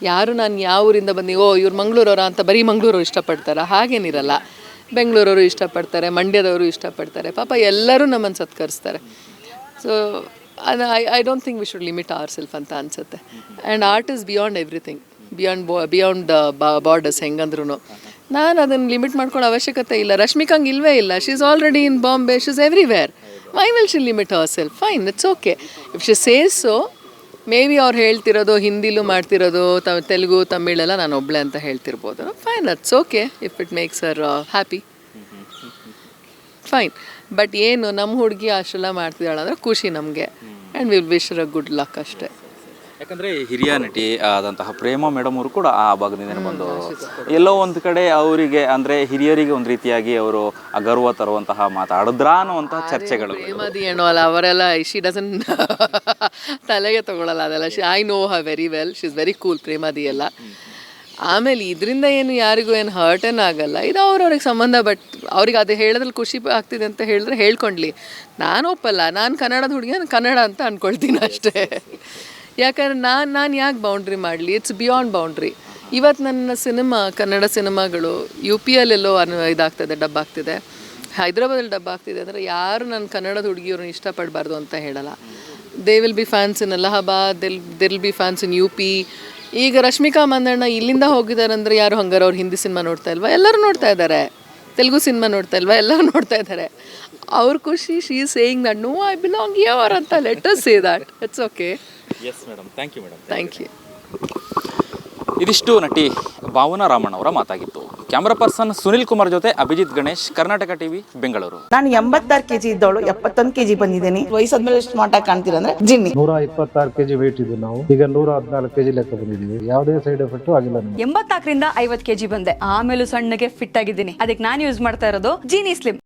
ಯಾರು ನಾನು ಯಾವ ಊರಿಂದ ಬಂದು, ಓ, ಇವ್ರು ಮಂಗಳೂರವರ ಅಂತ ಬರೀ ಮಂಗಳೂರು ಇಷ್ಟಪಡ್ತಾರೆ. ಹಾಗೇನಿರಲ್ಲ. ಬೆಂಗಳೂರವರು ಇಷ್ಟಪಡ್ತಾರೆ, ಮಂಡ್ಯದವರು ಇಷ್ಟಪಡ್ತಾರೆ. ಪಾಪ ಎಲ್ಲರೂ ನಮ್ಮನ್ನು ಸತ್ಕರಿಸ್ತಾರೆ. ಸೊ ಅದು I I don't think we should limit our self ಅಂತ ಅನಿಸುತ್ತೆ. And art is beyond everything beyond bo beyond borders ಹೆಂಗಂದ್ರೂ ನಾನು ಅದನ್ನು ಲಿಮಿಟ್ ಮಾಡ್ಕೊಳ್ಳೋ ಅವಶ್ಯಕತೆ ಇಲ್ಲ. ರಶ್ಮಿಕಾಂಗ್ ಇಲ್ವೇ ಇಲ್ಲ. She is already in Bombay she is everywhere my will she limit our self fine it's okay if she says so maybe ಅವ್ರು ಹೇಳ್ತಿರೋದು, ಹಿಂದಿಲೂ ಮಾಡ್ತಿರೋದು ತ ತೆಲುಗು, ತಮಿಳೆಲ್ಲ ನಾನು ಒಬ್ಳೆ ಅಂತ ಹೇಳ್ತಿರ್ಬೋದು. Fine it's okay if it makes her happy fine but ಏನು ನಮ್ಮ ಹುಡುಗಿ ಅಷ್ಟೆಲ್ಲ ಮಾಡ್ತಿದ್ದಾಳೆ ಅಂದರೆ ಖುಷಿ ನಮಗೆ. And will wish a good luck ಅಷ್ಟೇ. ಯಾಕಂದ್ರೆ ಹಿರಿಯ ನಟಿ ಆದಂತಹ ಪ್ರೇಮ ಮೇಡಮ್ ಅವರು ಕೂಡ ಆ ಭಾಗದಿಂದ ಬಂದು ಎಲ್ಲೋ ಒಂದು ಕಡೆ ಅವರಿಗೆ ಅಂದ್ರೆ ಹಿರಿಯರಿಗೆ ಒಂದು ರೀತಿಯಾಗಿ ಅವರು ಅಗರ್ವ ತರುವಂತಹ ಮಾತಾಡಿದ್ರ ಅನ್ನುವಂತಹ ಚರ್ಚೆಗಳು. ಪ್ರೇಮದಿ ಏನು ಅಲ್ಲ ಅವರೆಲ್ಲ ಶಿ ಡಸನ್ (laughs) ತಲೆಗೆ ತಗೊಳ್ಳಲ್ಲ ಅದೆಲ್ಲ. I know her very well she is very cool ಪ್ರೇಮದಿ ಎಲ್ಲ. ಆಮೇಲೆ ಇದರಿಂದ ಏನು ಯಾರಿಗೂ ಏನು ಹರ್ಟ್ ಏನು ಆಗಲ್ಲ. ಇದು ಅವ್ರವ್ರಿಗೆ ಸಂಬಂಧ ಬಟ್ ಅವ್ರಿಗೆ ಅದು ಹೇಳೋದ್ರಲ್ಲಿ ಖುಷಿ ಆಗ್ತಿದೆ ಅಂತ ಹೇಳಿದ್ರೆ ಹೇಳ್ಕೊಂಡ್ಲಿ. ನಾನು ಒಪ್ಪಲ್ಲ. ನಾನು ಕನ್ನಡದ ಹುಡುಗಿ ನಾನು ಕನ್ನಡ ಅಂತ ಅಂದ್ಕೊಳ್ತೀನಿ ಅಷ್ಟೇ. ಯಾಕಂದ್ರೆ ನಾನು ನಾನು ಯಾಕೆ ಬೌಂಡ್ರಿ ಮಾಡಲಿ? ಇಟ್ಸ್ ಬಿಯಾಂಡ್ ಬೌಂಡ್ರಿ ಇವತ್ತು ನನ್ನ ಸಿನಿಮಾ, ಕನ್ನಡ ಸಿನಿಮಾಗಳು ಯು ಪಿ ಎಲ್ಲೆಲ್ಲೋ ಅನ್ ಇದಾಗ್ತದೆ, ಡಬ್ ಆಗ್ತಿದೆ. ಹೈದ್ರಾಬಾದಲ್ಲಿ ಡಬ್ ಆಗ್ತಿದೆ ಅಂದರೆ ಯಾರು ನನ್ನ ಕನ್ನಡದ ಹುಡುಗಿಯವ್ರನ್ನ ಇಷ್ಟಪಡಬಾರ್ದು ಅಂತ ಹೇಳಲ್ಲ. They will be fans in Allahabad they'll they'll be fans in U P ಈಗ ರಶ್ಮಿಕಾ ಮಂದಣ್ಣ ಇಲ್ಲಿಂದ ಹೋಗಿದ್ದಾರೆ ಅಂದರೆ ಯಾರು ಹಂಗಾರೆ ಅವ್ರು ಹಿಂದಿ ಸಿನಿಮಾ ನೋಡ್ತಾ ಇಲ್ವಾ? ಎಲ್ಲರೂ ನೋಡ್ತಾ ಇದ್ದಾರೆ. ತೆಲುಗು ಸಿನಿಮಾ ನೋಡ್ತಾ ಇಲ್ವಾ? ಎಲ್ಲರೂ ನೋಡ್ತಾ ಇದ್ದಾರೆ. ಅವ್ರ ಖುಷಿ she saying that no I belong your ಅಂತ letter say that it's okay yes madam thank you madam thank you ಇದಿಷ್ಟು ನಟಿ ಭಾವನಾ ರಾಮಣ್ಣ ಅವರ ಮಾತಾಗಿತ್ತು. ಕ್ಯಾಮರಾ ಪರ್ಸನ್ ಸುನಿಲ್ ಕುಮಾರ್ ಜೊತೆ ಅಭಿಜಿತ್ ಗಣೇಶ್ ಕರ್ನಾಟಕ ಟಿವಿ ಬೆಂಗಳೂರು. ನಾನು ಎಂಬತ್ತಾರು ಕೆಜಿ ಇದ್ದವಳು ಎಪ್ಪತ್ತೊಂದು ಕೆಜಿ ಬಂದಿದ್ದೀನಿ. ವಯಸ್ಸಾದ್ಮೇಲೆ ಎಷ್ಟು ಆಗಿ ಕಾಣ್ತೀರ ಅಂದ್ರೆ ಜಿನ್ನಿ. ನೂರ ಇಪ್ಪತ್ತಾರು ಕೆಜಿ ವೇಟ್ ಇದ್ದು ನಾವು. ಈಗ ನೂರ ಹದಿನಾಲ್ಕು ಕೆಜಿ ಲೆಕ್ಕ ಬಂದಿದ್ದೀವಿ. ಯಾವುದೇ ಸೈಡ್ ಎಫೆಕ್ಟ್ ಆಗಿಲ್ಲ ಎಂಬತ್ನಾಲ್ಕರಿಂದ ಐವತ್ ಕೆಜಿ ಬಂದೆ. ಆಮೇಲೂ ಸಣ್ಣಗೆ ಫಿಟ್ ಆಗಿದ್ದೀನಿ. ಅದಕ್ಕೆ ನಾನು ಯೂಸ್ ಮಾಡ್ತಾ ಇರೋದು ಜೀನಿ ಸ್ಲಿಮ್